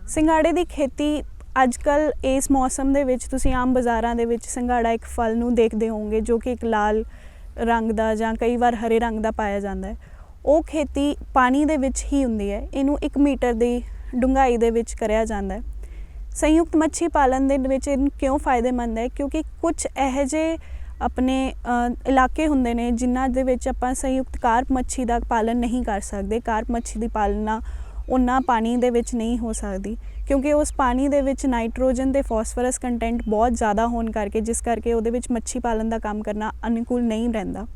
ਸਿੰਗਾੜੇ ਦੀ ਖੇਤੀ ਅੱਜ ਕੱਲ ਇਸ ਮੌਸਮ ਦੇ ਵਿੱਚ ਤੁਸੀਂ ਆਮ ਬਾਜ਼ਾਰਾਂ ਦੇ ਵਿੱਚ ਸੰਘਾੜਾ ਇੱਕ ਫਲ ਨੂੰ ਦੇਖਦੇ ਹੋਵੋਗੇ, ਜੋ ਕਿ ਇੱਕ ਲਾਲ ਰੰਗ ਦਾ ਜਾਂ ਕਈ ਵਾਰ ਹਰੇ ਰੰਗ ਦਾ ਪਾਇਆ ਜਾਂਦਾ ਹੈ। ਉਹ ਖੇਤੀ ਪਾਣੀ ਦੇ ਵਿੱਚ ਹੀ ਹੁੰਦੀ ਹੈ। ਇਹਨੂੰ 1 ਮੀਟਰ ਦੀ ਡੂੰਘਾਈ ਦੇ ਵਿੱਚ ਕਰਿਆ ਜਾਂਦਾ ਹੈ। ਸੰਯੁਕਤ ਮੱਛੀ ਪਾਲਣ ਦੇ ਵਿੱਚ ਇਹਨੂੰ ਕਿਉਂ ਫਾਇਦੇਮੰਦ ਹੈ? ਕਿਉਂਕਿ ਕੁਝ ਇਹੋ ਜਿਹੇ ਆਪਣੇ ਇਲਾਕੇ ਹੁੰਦੇ ਨੇ ਜਿਨ੍ਹਾਂ ਦੇ ਵਿੱਚ ਆਪਾਂ ਸੰਯੁਕਤ ਕਾਰਪ ਮੱਛੀ ਦਾ ਪਾਲਣ ਨਹੀਂ ਕਰ ਸਕਦੇ। ਕਾਰਪ ਮੱਛੀ ਦੀ ਪਾਲਣਾ ਉਹਨਾਂ ਪਾਣੀ ਦੇ ਵਿੱਚ ਨਹੀਂ ਹੋ ਸਕਦੀ। ਕਿਉਂਕਿ ਉਸ ਪਾਣੀ ਦੇ ਵਿੱਚ ਨਾਈਟ੍ਰੋਜਨ ਤੇ ਫਾਸਫੋਰਸ ਕੰਟੈਂਟ ਬਹੁਤ ਜ਼ਿਆਦਾ ਹੋਣ ਕਰਕੇ, ਜਿਸ ਕਰਕੇ ਉਹਦੇ ਵਿੱਚ ਮੱਛੀ ਪਾਲਣ ਦਾ ਕੰਮ ਕਰਨਾ ਅਨੁਕੂਲ ਨਹੀਂ ਰਹਿੰਦਾ।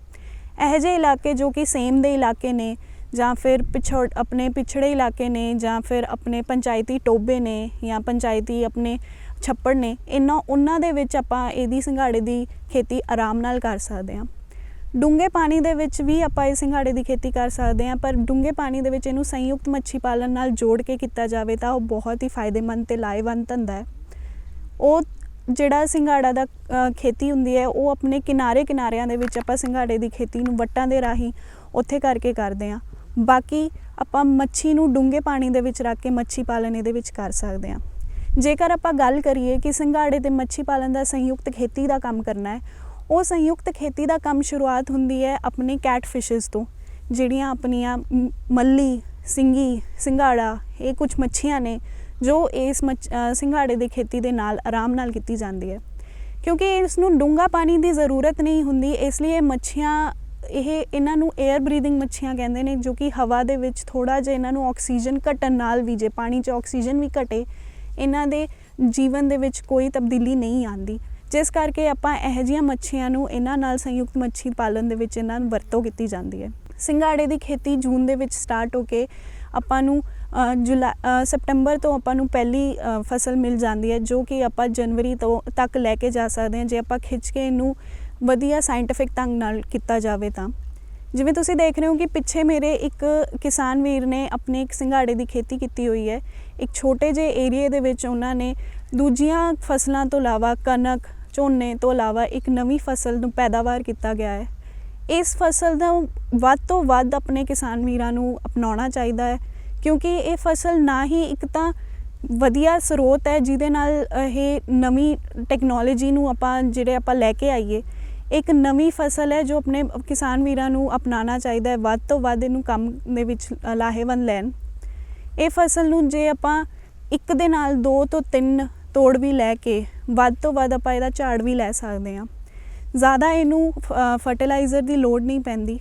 ਇਹੋ ਜਿਹੇ ਇਲਾਕੇ ਜੋ ਕਿ ਸੇਮ ਦੇ ਇਲਾਕੇ ਨੇ, ਜਾਂ ਫਿਰ ਪਿਛੜ ਆਪਣੇ ਪਿਛੜੇ ਇਲਾਕੇ ਨੇ, ਜਾਂ ਫਿਰ ਆਪਣੇ ਪੰਚਾਇਤੀ ਟੋਬੇ ਨੇ, ਜਾਂ ਪੰਚਾਇਤੀ ਆਪਣੇ ਛੱਪੜ ਨੇ, ਇਹਨਾਂ, ਉਹਨਾਂ ਦੇ ਵਿੱਚ ਆਪਾਂ ਇਹਦੀ ਸੰਘਾੜੇ ਦੀ ਖੇਤੀ ਆਰਾਮ ਨਾਲ ਕਰ ਸਕਦੇ ਹਾਂ। ਡੂੰਘੇ ਪਾਣੀ ਦੇ ਵਿੱਚ ਵੀ ਆਪਾਂ ਇਹ ਸਿੰਗਾੜੇ ਦੀ ਖੇਤੀ ਕਰ ਸਕਦੇ ਹਾਂ, ਪਰ ਡੂੰਘੇ ਪਾਣੀ ਦੇ ਵਿੱਚ ਇਹਨੂੰ ਸੰਯੁਕਤ ਮੱਛੀ ਪਾਲਣ ਨਾਲ ਜੋੜ ਕੇ ਕੀਤਾ ਜਾਵੇ ਤਾਂ ਉਹ ਬਹੁਤ ਹੀ ਫਾਇਦੇਮੰਦ ਤੇ ਲਾਹੇਵੰਦ ਧੰਦਾ ਹੈ। ਉਹ ਜਿਹੜਾ ਸਿੰਗਾੜਾ ਦਾ ਖੇਤੀ ਹੁੰਦੀ ਹੈ, ਉਹ ਆਪਣੇ ਕਿਨਾਰੇ ਕਿਨਾਰਿਆਂ ਦੇ ਵਿੱਚ ਆਪਾਂ ਸਿੰਗਾੜੇ ਦੀ ਖੇਤੀ ਨੂੰ ਵੱਟਾਂ ਦੇ ਰਾਹੀਂ ਉੱਥੇ ਕਰਕੇ ਕਰਦੇ ਹਾਂ। ਬਾਕੀ ਆਪਾਂ ਮੱਛੀ ਨੂੰ ਡੂੰਘੇ ਪਾਣੀ ਦੇ ਵਿੱਚ ਰੱਖ ਕੇ ਮੱਛੀ ਪਾਲਣ ਇਹਦੇ ਵਿੱਚ ਕਰ ਸਕਦੇ ਹਾਂ। ਜੇਕਰ ਆਪਾਂ ਗੱਲ ਕਰੀਏ ਕਿ ਸੰਘਾੜੇ ਤੇ ਮੱਛੀ ਪਾਲਣ ਦਾ ਸੰਯੁਕਤ ਖੇਤੀ ਦਾ ਕੰਮ ਕਰਨਾ ਹੈ ਉਹ ਸੰਯੁਕਤ ਖੇਤੀ ਦਾ ਕੰਮ ਸ਼ੁਰੂਆਤ ਹੁੰਦੀ ਹੈ ਆਪਣੇ ਕੈਟ ਫਿਸ਼ਸ ਤੋਂ ਜਿਹੜੀਆਂ ਆਪਣੀਆਂ ਮੱਲੀ ਸਿੰਗੀ ਸਿੰਗਾੜਾ ਇਹ ਕੁਝ ਮੱਛੀਆਂ ਨੇ ਜੋ ਇਸ ਮੱਛ- ਅ, ਸਿੰਗਾੜੇ ਦੀ ਖੇਤੀ ਦੇ ਨਾਲ ਆਰਾਮ ਨਾਲ ਕੀਤੀ ਜਾਂਦੀ ਹੈ। ਕਿਉਂਕਿ ਇਸ ਨੂੰ ਡੂੰਘਾ ਪਾਣੀ ਦੀ ਜ਼ਰੂਰਤ ਨਹੀਂ ਹੁੰਦੀ ਇਸ ਲਈ ਇਹ ਮੱਛੀਆਂ ਇਹ ਇਹਨਾਂ ਨੂੰ 에ਅਰ ਬਰੀਥਿੰਗ ਮੱਛੀਆਂ ਕਹਿੰਦੇ ਨੇ ਜੋ ਕਿ ਹਵਾ ਦੇ ਵਿੱਚ ਥੋੜਾ ਜਿਹਾ ਇਹਨਾਂ ਨੂੰ ਆਕਸੀਜਨ ਘਟਣ ਨਾਲ ਵੀ ਜੇ ਪਾਣੀ 'ਚ ਆਕਸੀਜਨ ਵੀ ਘਟੇ ਇਹਨਾਂ ਦੇ ਜੀਵਨ ਦੇ ਵਿੱਚ ਕੋਈ ਤਬਦੀਲੀ ਨਹੀਂ ਆਉਂਦੀ। ਜਿਸ ਕਰਕੇ ਆਪਾਂ ਇਹੋ ਜਿਹੀਆਂ ਮੱਛੀਆਂ ਨੂੰ ਇਹਨਾਂ ਨਾਲ ਸੰਯੁਕਤ ਮੱਛੀ ਪਾਲਣ ਦੇ ਵਿੱਚ ਇਹਨਾਂ ਨੂੰ ਵਰਤੋਂ ਕੀਤੀ ਜਾਂਦੀ ਹੈ। ਸਿੰਗਾੜੇ ਦੀ ਖੇਤੀ ਜੂਨ ਦੇ ਵਿੱਚ ਸਟਾਰਟ ਹੋ ਕੇ ਆਪਾਂ ਨੂੰ ਅ, ਜੁਲਾ ਅ, ਸਪਟੈਂਬਰ ਤੋਂ ਆਪਾਂ ਨੂੰ ਪਹਿਲੀ ਫਸਲ ਮਿਲ ਜਾਂਦੀ ਹੈ ਜੋ ਕਿ ਆਪਾਂ ਜਨਵਰੀ ਤੋਂ ਤੱਕ ਲੈ ਕੇ ਜਾ ਸਕਦੇ ਹਾਂ। ਜੇ ਆਪਾਂ ਖਿੱਚ ਕੇ ਇਹਨੂੰ ਵਧੀਆ ਸਾਇੰਟਿਫਿਕ ਢੰਗ ਨਾਲ ਕੀਤਾ ਜਾਵੇ ਤਾਂ। ਜਿਵੇਂ ਤੁਸੀਂ ਦੇਖ ਰਹੇ ਹੋ ਕਿ ਪਿੱਛੇ ਮੇਰੇ ਇੱਕ ਕਿਸਾਨ ਵੀਰ ਨੇ ਆਪਣੇ ਇੱਕ ਸਿੰਗਾੜੇ ਦੀ ਖੇਤੀ ਕੀਤੀ ਹੋਈ ਹੈ। ਇੱਕ ਛੋਟੇ ਜਿਹੇ ਏਰੀਏ ਦੇ ਵਿੱਚ ਉਹਨਾਂ ਨੇ ਦੂਜੀਆਂ ਫਸਲਾਂ ਤੋਂ ਇਲਾਵਾ ਕਣਕ ਝੋਨੇ ਤੋਂ ਇਲਾਵਾ ਇੱਕ ਨਵੀਂ ਫਸਲ ਨੂੰ ਪੈਦਾਵਾਰ ਕੀਤਾ ਗਿਆ ਹੈ। ਇਸ ਫਸਲ ਦਾ ਵੱਧ ਤੋਂ ਵੱਧ ਆਪਣੇ ਕਿਸਾਨ ਵੀਰਾਂ ਨੂੰ ਅਪਣਾਉਣਾ ਚਾਹੀਦਾ ਹੈ, ਕਿਉਂਕਿ ਇਹ ਫਸਲ ਨਾ ਹੀ ਇੱਕ ਤਾਂ ਵਧੀਆ ਸਰੋਤ ਹੈ, ਜਿਹਦੇ ਨਾਲ ਇਹ ਨਵੀਂ ਟੈਕਨੋਲੋਜੀ ਨੂੰ ਆਪਾਂ ਜਿਹੜੇ ਆਪਾਂ ਲੈ ਕੇ ਆਈਏ, ਇੱਕ ਨਵੀਂ ਫਸਲ ਹੈ ਜੋ ਆਪਣੇ ਕਿਸਾਨ ਵੀਰਾਂ ਨੂੰ ਅਪਣਾਉਣਾ ਚਾਹੀਦਾ ਹੈ, ਵੱਧ ਤੋਂ ਵੱਧ ਇਹਨੂੰ ਕੰਮ ਦੇ ਵਿੱਚ ਲਾਹੇਵੰਦ ਲੈਣ। ਇਹ ਫਸਲ ਨੂੰ ਜੇ ਆਪਾਂ ਇੱਕ ਦੇ ਨਾਲ ਦੋ ਤੋਂ ਤਿੰਨ ਤੋੜ ਵੀ ਲੈ ਕੇ, ਵੱਧ ਤੋਂ ਵੱਧ ਆਪਾਂ ਇਹਦਾ ਝਾੜ ਵੀ ਲੈ ਸਕਦੇ ਹਾਂ। ਜ਼ਿਆਦਾ ਇਹਨੂੰ ਫਰਟੀਲਾਈਜ਼ਰ ਦੀ ਲੋੜ ਨਹੀਂ ਪੈਂਦੀ।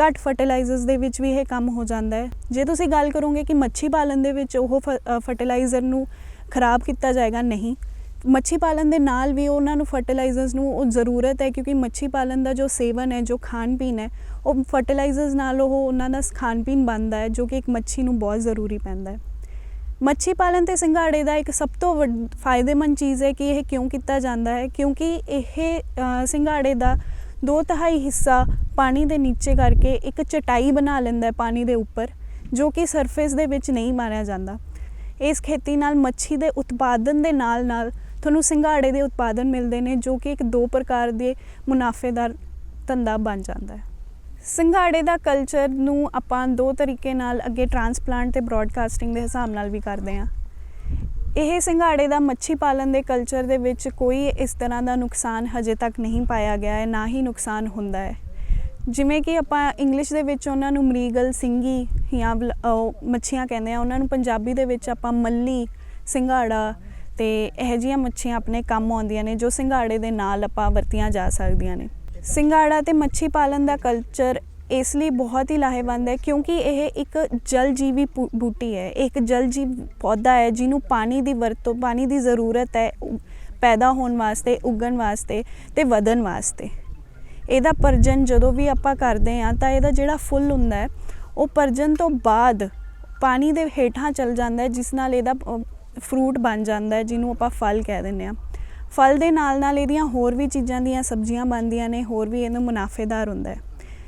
ਘੱਟ ਫਰਟੀਲਾਈਜ਼ਰਸ ਦੇ ਵਿੱਚ ਵੀ ਇਹ ਕੰਮ ਹੋ ਜਾਂਦਾ ਹੈ। ਜੇ ਤੁਸੀਂ ਗੱਲ ਕਰੋਗੇ ਕਿ ਮੱਛੀ ਪਾਲਣ ਦੇ ਵਿੱਚ ਉਹ ਫਰਟੀਲਾਈਜ਼ਰ ਨੂੰ ਖਰਾਬ ਕੀਤਾ ਜਾਏਗਾ, ਨਹੀਂ। ਮੱਛੀ ਪਾਲਣ ਦੇ ਨਾਲ ਵੀ ਉਹਨਾਂ ਨੂੰ ਫਰਟੀਲਾਈਜ਼ਰਸ ਨੂੰ ਉਹ ਜ਼ਰੂਰਤ ਹੈ, ਕਿਉਂਕਿ ਮੱਛੀ ਪਾਲਣ ਦਾ ਜੋ ਸੇਵਨ ਹੈ, ਜੋ ਖਾਣ ਪੀਣ ਹੈ, ਉਹ ਫਰਟੀਲਾਈਜ਼ਰਸ ਨਾਲ ਉਹ ਉਹਨਾਂ ਦਾ ਖਾਣ ਪੀਣ ਬਣਦਾ ਹੈ, ਜੋ ਕਿ ਇੱਕ ਮੱਛੀ ਨੂੰ ਬਹੁਤ ਜ਼ਰੂਰੀ ਪੈਂਦਾ ਹੈ। ਮੱਛੀ ਪਾਲਣ ਤੇ ਸਿੰਘਾੜੇ ਦਾ ਇੱਕ ਸਭ ਤੋਂ ਵੱਡ- ਫਾਇਦੇਮੰਦ ਚੀਜ਼ ਹੈ ਕਿ ਇਹ ਕਿਉਂ ਕੀਤਾ ਜਾਂਦਾ ਹੈ? ਕਿਉਂਕਿ ਇਹ ਅ, ਸਿੰਘਾੜੇ ਦਾ ਦੋ ਤਹਾਈ ਹਿੱਸਾ ਪਾਣੀ ਦੇ ਨੀਚੇ ਕਰਕੇ ਇੱਕ ਚਟਾਈ ਬਣਾ ਲੈਂਦਾ ਹੈ ਪਾਣੀ ਦੇ ਉੱਪਰ ਜੋ ਕਿ ਸਰਫੇਸ ਦੇ ਵਿੱਚ ਨਹੀਂ ਮਾਰਿਆ ਜਾਂਦਾ। ਇਸ ਖੇਤੀ ਨਾਲ ਮੱਛੀ ਦੇ ਉਤਪਾਦਨ ਦੇ ਨਾਲ ਨਾਲ ਤੁਹਾਨੂੰ ਸਿੰਘਾੜੇ ਦੇ ਉਤਪਾਦਨ ਮਿਲਦੇ ਨੇ ਜੋ ਕਿ ਇੱਕ ਦੋ ਪ੍ਰਕਾਰ ਦੇ ਮੁਨਾਫੇਦਾਰ ਧੰਦਾ ਬਣ ਜਾਂਦਾ ਹੈ। ਸਿੰਘਾੜੇ ਦਾ ਕਲਚਰ ਨੂੰ ਆਪਾਂ ਦੋ ਤਰੀਕੇ ਨਾਲ ਅੱਗੇ ਟਰਾਂਸਪਲਾਂਟ ਤੇ ਬ੍ਰੌਡਕਾਸਟਿੰਗ ਦੇ ਹਿਸਾਬ ਨਾਲ ਵੀ ਕਰਦੇ ਹਾਂ। ਇਹ ਸਿੰਘਾੜੇ ਦਾ ਮੱਛੀ ਪਾਲਣ ਦੇ ਕਲਚਰ ਦੇ ਵਿੱਚ ਕੋਈ ਇਸ ਤਰ੍ਹਾਂ ਦਾ ਨੁਕਸਾਨ ਹਜੇ ਤੱਕ ਨਹੀਂ ਪਾਇਆ ਗਿਆ ਹੈ, ਨਾ ਹੀ ਨੁਕਸਾਨ ਹੁੰਦਾ ਹੈ। ਜਿਵੇਂ ਕਿ ਆਪਾਂ ਇੰਗਲਿਸ਼ ਦੇ ਵਿੱਚ ਉਹਨਾਂ ਨੂੰ ਮਰੀਗਲ, ਸਿੰਗੀ ਜਾਂ ਮੱਛੀਆਂ ਕਹਿੰਦੇ ਆ ਉਹਨਾਂ ਨੂੰ ਪੰਜਾਬੀ ਦੇ ਵਿੱਚ ਆਪਾਂ ਮੱਲੀ, ਸਿੰਘਾੜਾ ਤੇ ਇਹੋ ਜਿਹੀਆਂ ਮੱਛੀਆਂ ਆਪਣੇ ਕੰਮ ਆਉਂਦੀਆਂ ਨੇ ਜੋ ਸੰਘਾੜੇ ਦੇ ਨਾਲ ਆਪਾਂ ਵਰਤੀਆਂ ਜਾ ਸਕਦੀਆਂ ਨੇ। ਸਿੰਗਾੜਾ ਤੇ ਮੱਛੀ ਪਾਲਣ ਦਾ ਕਲਚਰ ਇਸ ਲਈ ਬਹੁਤ ਹੀ ਲਾਹੇਵੰਦ ਹੈ ਕਿਉਂਕਿ ਇਹ ਇੱਕ ਜਲ ਜੀਵੀ ਪੂ- ਬੂਟੀ ਹੈ। ਇਹ ਇੱਕ ਜਲ ਜੀਵ ਪੌਦਾ ਹੈ ਜਿਹਨੂੰ ਪਾਣੀ ਦੀ ਵਰਤੋਂ, ਪਾਣੀ ਦੀ ਜ਼ਰੂਰਤ ਹੈ ਪੈਦਾ ਹੋਣ ਵਾਸਤੇ, ਉੱਗਣ ਵਾਸਤੇ ਤੇ ਵਧਣ ਵਾਸਤੇ। ਇਹਦਾ ਪਰਜਨ ਜਦੋਂ ਵੀ ਆਪਾਂ ਕਰਦੇ ਹਾਂ ਤਾਂ ਇਹਦਾ ਜਿਹੜਾ ਫੁੱਲ ਹੁੰਦਾ ਹੈ, ਉਹ ਪਰਜਨ ਤੋਂ ਬਾਅਦ ਪਾਣੀ ਦੇ ਹੇਠਾਂ ਚਲ ਜਾਂਦਾ ਹੈ, ਜਿਸ ਨਾਲ ਇਹਦਾ ਫਰੂਟ ਬਣ ਜਾਂਦਾ ਹੈ, ਜਿਹਨੂੰ ਆਪਾਂ ਫਲ ਕਹਿ ਦਿੰਦੇ ਹਾਂ। ਫਲ ਦੇ ਨਾਲ ਨਾਲ ਇਹਦੀਆਂ ਹੋਰ ਵੀ ਚੀਜ਼ਾਂ ਦੀਆਂ ਸਬਜ਼ੀਆਂ ਬਣਦੀਆਂ ਨੇ, ਹੋਰ ਵੀ ਇਹਨੂੰ ਮੁਨਾਫੇਦਾਰ ਹੁੰਦਾ ਹੈ।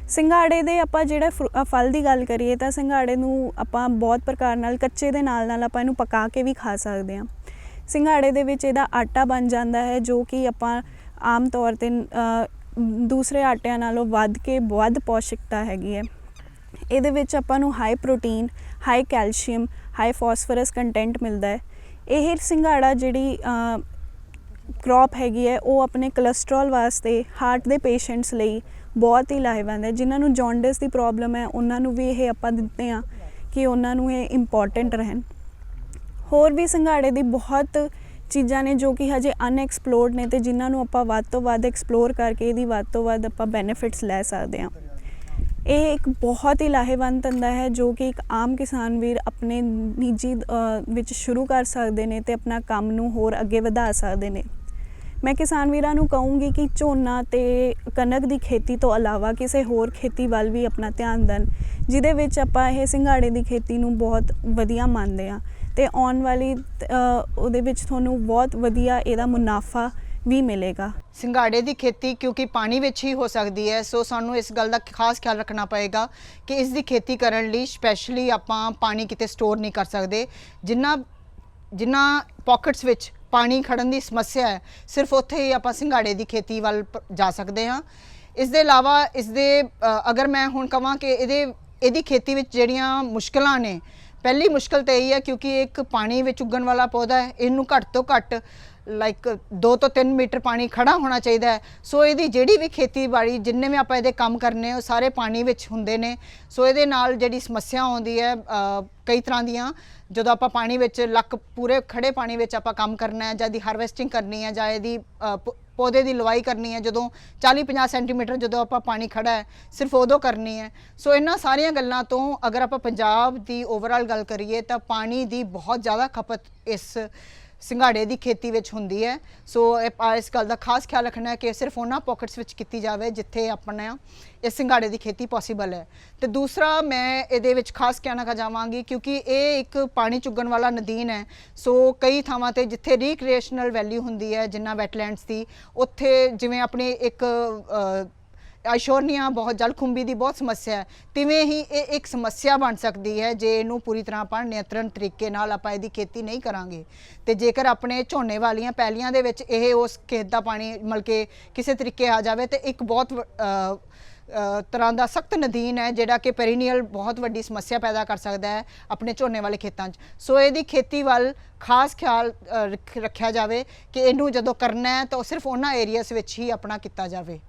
ਸਿੰਘਾੜੇ ਦੇ ਆਪਾਂ ਜਿਹੜਾ ਫਰੂ- ਫਲ ਦੀ ਗੱਲ ਕਰੀਏ ਤਾਂ ਸਿੰਘਾੜੇ ਨੂੰ ਆਪਾਂ ਬਹੁਤ ਪ੍ਰਕਾਰ ਨਾਲ ਕੱਚੇ ਦੇ ਨਾਲ ਨਾਲ ਆਪਾਂ ਇਹਨੂੰ ਪਕਾ ਕੇ ਵੀ ਖਾ ਸਕਦੇ ਹਾਂ। ਸਿੰਘਾੜੇ ਦੇ ਵਿੱਚ ਇਹਦਾ ਆਟਾ ਬਣ ਜਾਂਦਾ ਹੈ, ਜੋ ਕਿ ਆਪਾਂ ਆਮ ਤੌਰ ਤੇ ਦੂਸਰੇ ਆਟਿਆਂ ਨਾਲੋਂ ਵੱਧ ਕੇ ਵੱਧ ਪੌਸ਼ਟਿਕਤਾ ਹੈਗੀ ਹੈ। ਇਹਦੇ ਵਿੱਚ ਆਪਾਂ ਨੂੰ high protein high calcium high phosphorus content ਮਿਲਦਾ ਹੈ। ਇਹ ਸਿੰਘਾੜਾ ਜਿਹੜੀ ਕ੍ਰੌਪ ਹੈਗੀ ਹੈ, ਉਹ ਆਪਣੇ ਕੋਲੇਸਟ੍ਰੋਲ ਵਾਸਤੇ ਹਾਰਟ ਦੇ ਪੇਸ਼ੈਂਟਸ ਲਈ ਬਹੁਤ ਹੀ ਲਾਹੇਵੰਦ ਹੈ। ਜਿਨ੍ਹਾਂ ਨੂੰ ਜੌਂਡਿਸ ਦੀ ਪ੍ਰੋਬਲਮ ਹੈ, ਉਹਨਾਂ ਨੂੰ ਵੀ ਇਹ ਆਪਾਂ ਦਿੰਦੇ ਆ ਕਿ ਉਹਨਾਂ ਨੂੰ ਇਹ ਇੰਪੋਰਟੈਂਟ ਰਹਿਣ। ਹੋਰ ਵੀ ਸੰਘਾੜੇ ਦੀ ਬਹੁਤ ਚੀਜ਼ਾਂ ਨੇ ਜੋ ਕਿ ਹਜੇ ਅਨਐਕਸਪਲੋਰਡ ਨੇ ਤੇ ਜਿਨ੍ਹਾਂ ਨੂੰ ਆਪਾਂ ਵੱਧ ਤੋਂ ਵੱਧ ਐਕਸਪਲੋਰ ਕਰਕੇ ਇਹਦੀ ਵੱਧ ਤੋਂ ਵੱਧ ਆਪਾਂ ਬੈਨੀਫਿਟਸ ਲੈ ਸਕਦੇ ਹਾਂ। ਇਹ ਇੱਕ ਬਹੁਤ ਹੀ ਲਾਹੇਵੰਦ ਧੰਦਾ ਹੈ ਜੋ ਕਿ ਇੱਕ ਆਮ ਕਿਸਾਨ ਵੀਰ ਆਪਣੇ ਨਿੱਜੀ ਵਿੱਚ ਸ਼ੁਰੂ ਕਰ ਸਕਦੇ ਨੇ ਤੇ ਆਪਣਾ ਕੰਮ ਨੂੰ ਹੋਰ ਅੱਗੇ ਵਧਾ ਸਕਦੇ ਨੇ। ਮੈਂ ਕਿਸਾਨ ਵੀਰਾਂ ਨੂੰ ਕਹੂੰਗੀ ਕਿ ਝੋਨਾ ਤੇ ਕਣਕ ਦੀ ਖੇਤੀ ਤੋਂ ਇਲਾਵਾ ਕਿਸੇ ਹੋਰ ਖੇਤੀ ਵੱਲ ਵੀ ਆਪਣਾ ਧਿਆਨ ਦੇਣ, ਜਿਹਦੇ ਵਿੱਚ ਆਪਾਂ ਇਹ ਸਿੰਗਾੜੇ ਦੀ ਖੇਤੀ ਨੂੰ ਬਹੁਤ ਵਧੀਆ ਮੰਨਦੇ ਆ ਤੇ ਆਉਣ ਵਾਲੀ ਉਹਦੇ ਵਿੱਚ ਤੁਹਾਨੂੰ ਬਹੁਤ ਵਧੀਆ ਇਹਦਾ ਮੁਨਾਫਾ ਵੀ ਮਿਲੇਗਾ। ਸਿੰਗਾੜੇ ਦੀ ਖੇਤੀ ਕਿਉਂਕਿ ਪਾਣੀ ਵਿੱਚ ਹੀ ਹੋ ਸਕਦੀ ਹੈ, ਸੋ ਸਾਨੂੰ ਇਸ ਗੱਲ ਦਾ ਖਾਸ ਖਿਆਲ ਰੱਖਣਾ ਪਏਗਾ ਕਿ ਇਸ ਦੀ ਖੇਤੀ ਕਰਨ ਲਈ ਸਪੈਸ਼ਲੀ ਆਪਾਂ ਪਾਣੀ ਕਿਤੇ ਸਟੋਰ ਨਹੀਂ ਕਰ ਸਕਦੇ। ਜਿੰਨਾ ਜਿੰਨਾ ਪਾਕਟਸ ਵਿੱਚ ਪਾਣੀ ਖੜਨ ਦੀ ਸਮੱਸਿਆ ਹੈ, ਸਿਰਫ ਉੱਥੇ ਹੀ ਆਪਾਂ ਸਿੰਗਾੜੇ ਦੀ ਖੇਤੀ ਵੱਲ ਪ- ਜਾ ਸਕਦੇ ਹਾਂ। ਇਸ ਦੇ ਇਲਾਵਾ ਇਸ ਦੇ ਅਗਰ ਮੈਂ ਹੁਣ ਕਹਾਂ ਕਿ ਇਹਦੇ, ਇਹਦੀ ਖੇਤੀ ਵਿੱਚ ਜਿਹੜੀਆਂ ਮੁਸ਼ਕਲਾਂ ਨੇ, ਪਹਿਲੀ ਮੁਸ਼ਕਲ ਤਾਂ ਇਹ ਹੈ ਕਿਉਂਕਿ ਇੱਕ ਪਾਣੀ ਵਿੱਚ ਉੱਗਣ ਵਾਲਾ ਪੌਦਾ ਹੈ, ਇਹਨੂੰ ਘੱਟ ਤੋਂ ਘੱਟ ਲਾਈਕ 2 ਤੋਂ 3 ਮੀਟਰ ਪਾਣੀ ਖੜਾ ਹੋਣਾ ਚਾਹੀਦਾ ਹੈ। ਸੋ ਇਹਦੀ ਜਿਹੜੀ ਵੀ ਖੇਤੀਬਾੜੀ, ਜਿੰਨੇ ਵੀ ਆਪਾਂ ਇਹਦੇ ਕੰਮ ਕਰਨੇ ਉਹ ਸਾਰੇ ਪਾਣੀ ਵਿੱਚ ਹੁੰਦੇ ਨੇ। ਸੋ ਇਹਦੇ ਨਾਲ ਜਿਹੜੀ ਸਮੱਸਿਆ ਆਉਂਦੀ ਹੈ ਕਈ ਤਰ੍ਹਾਂ ਦੀਆਂ, ਜਦੋਂ ਆਪਾਂ ਪਾਣੀ ਵਿੱਚ ਲੱਕ ਪੂਰੇ ਖੜੇ ਪਾਣੀ ਵਿੱਚ ਆਪਾਂ ਕੰਮ ਕਰਨਾ ਹੈ ਜਾਂ ਦੀ ਹਾਰਵੈਸਟਿੰਗ ਕਰਨੀ ਹੈ ਜਾਂ ਇਹਦੀ ਪੌਦੇ ਦੀ ਲਵਾਈ ਕਰਨੀ ਹੈ, ਜਦੋਂ 40-50 ਸੈਂਟੀਮੀਟਰ ਜਦੋਂ ਆਪਾਂ ਪਾਣੀ ਖੜਾ ਹੈ, ਸਿਰਫ ਉਦੋਂ ਕਰਨੀ ਹੈ। ਸੋ ਇਹਨਾਂ ਸਾਰੀਆਂ ਗੱਲਾਂ ਤੋਂ ਅਗਰ ਆਪਾਂ ਪੰਜਾਬ ਦੀ ਓਵਰਆਲ ਗੱਲ ਕਰੀਏ, ਤਾਂ ਪਾਣੀ ਦੀ ਬਹੁਤ ਜ਼ਿਆਦਾ ਖਪਤ ਇਸ ਸਿੰਗਾੜੇ ਦੀ ਖੇਤੀ ਵਿੱਚ ਹੁੰਦੀ ਹੈ। ਸੋ ਇਸ ਗੱਲ ਦਾ ਖਾਸ ਖਿਆਲ ਰੱਖਣਾ ਹੈ ਕਿ ਸਿਰਫ ਉਹਨਾਂ ਪਾਕਟਸ ਵਿੱਚ ਕੀਤੀ ਜਾਵੇ ਜਿੱਥੇ ਆਪਣਾ ਇਸ ਸਿੰਗਾੜੇ ਦੀ ਖੇਤੀ ਪੋਸੀਬਲ ਹੈ। ਤੇ ਦੂਸਰਾ ਮੈਂ ਇਹਦੇ ਵਿੱਚ ਖਾਸ ਕਹਿਣਾ ਕਾ ਜਾਵਾਂਗੀ ਕਿਉਂਕਿ ਇਹ ਇੱਕ ਪਾਣੀ ਚੁੱਗਣ ਵਾਲਾ ਨਦੀਨ ਹੈ। ਸੋ ਕਈ ਥਾਵਾਂ ਤੇ ਜਿੱਥੇ ਰੀਕ੍ਰੀਏਸ਼ਨਲ ਵੈਲਿਊ ਹੁੰਦੀ ਹੈ, ਜਿੰਨਾ ਵੈਟਲੈਂਡਸ ਦੀ, ਉੱਥੇ ਜਿਵੇਂ ਆਪਣੇ ਇੱਕ ਅ, ਬਹੁਤ ਜਲਖੁੰਬੀ ਦੀ ਬਹੁਤ ਸਮੱਸਿਆ ਹੈ। ਤਿਵੇਂ ਹੀ ਇਹ ਇੱਕ ਸਮੱਸਿਆ ਬਣ ਸਕਦੀ ਹੈ ਜੇ ਇਹਨੂੰ ਪੂਰੀ ਤਰ੍ਹਾਂ ਆਪਾਂ ਨਿਯੰਤਰਣ ਤਰੀਕੇ ਨਾਲ ਆਪਾਂ ਇਹਦੀ ਖੇਤੀ ਨਹੀਂ ਕਰਾਂਗੇ। ਤੇ ਜੇਕਰ ਆਪਣੇ ਝੋਨੇ ਵਾਲੀਆਂ ਪੈਲੀਆਂ ਦੇ ਵਿੱਚ ਇਹ ਉਸ ਖੇਤ ਦਾ ਪਾਣੀ ਮਤਲਬ ਕਿ ਕਿਸੇ ਤਰੀਕੇ ਆ ਜਾਵੇ ਤੇ ਇੱਕ ਬਹੁਤ ਵ- ਤਰ੍ਹਾਂ ਦਾ ਸਖਤ ਨਦੀਨ ਹੈ ਜਿਹੜਾ ਕਿ ਪੈਰੀਨੀਅਲ ਬਹੁਤ ਵੱਡੀ ਸਮੱਸਿਆ ਪੈਦਾ ਕਰ ਸਕਦਾ ਹੈ ਆਪਣੇ ਝੋਨੇ ਵਾਲੇ ਖੇਤਾਂ 'ਚ। ਸੋ ਇਹਦੀ ਖੇਤੀ ਵੱਲ ਖਾਸ ਖਿਆਲ ਰੱਖਿਆ ਜਾਵੇ ਕਿ ਇਹਨੂੰ ਜਦੋਂ ਕਰਨਾ ਹੈ ਤਾਂ ਉਹ ਸਿਰਫ ਉਹਨਾਂ ਏਰੀਆਸ ਵਿੱਚ ਹੀ ਆਪਣਾ ਕੀਤਾ ਜਾਵੇ।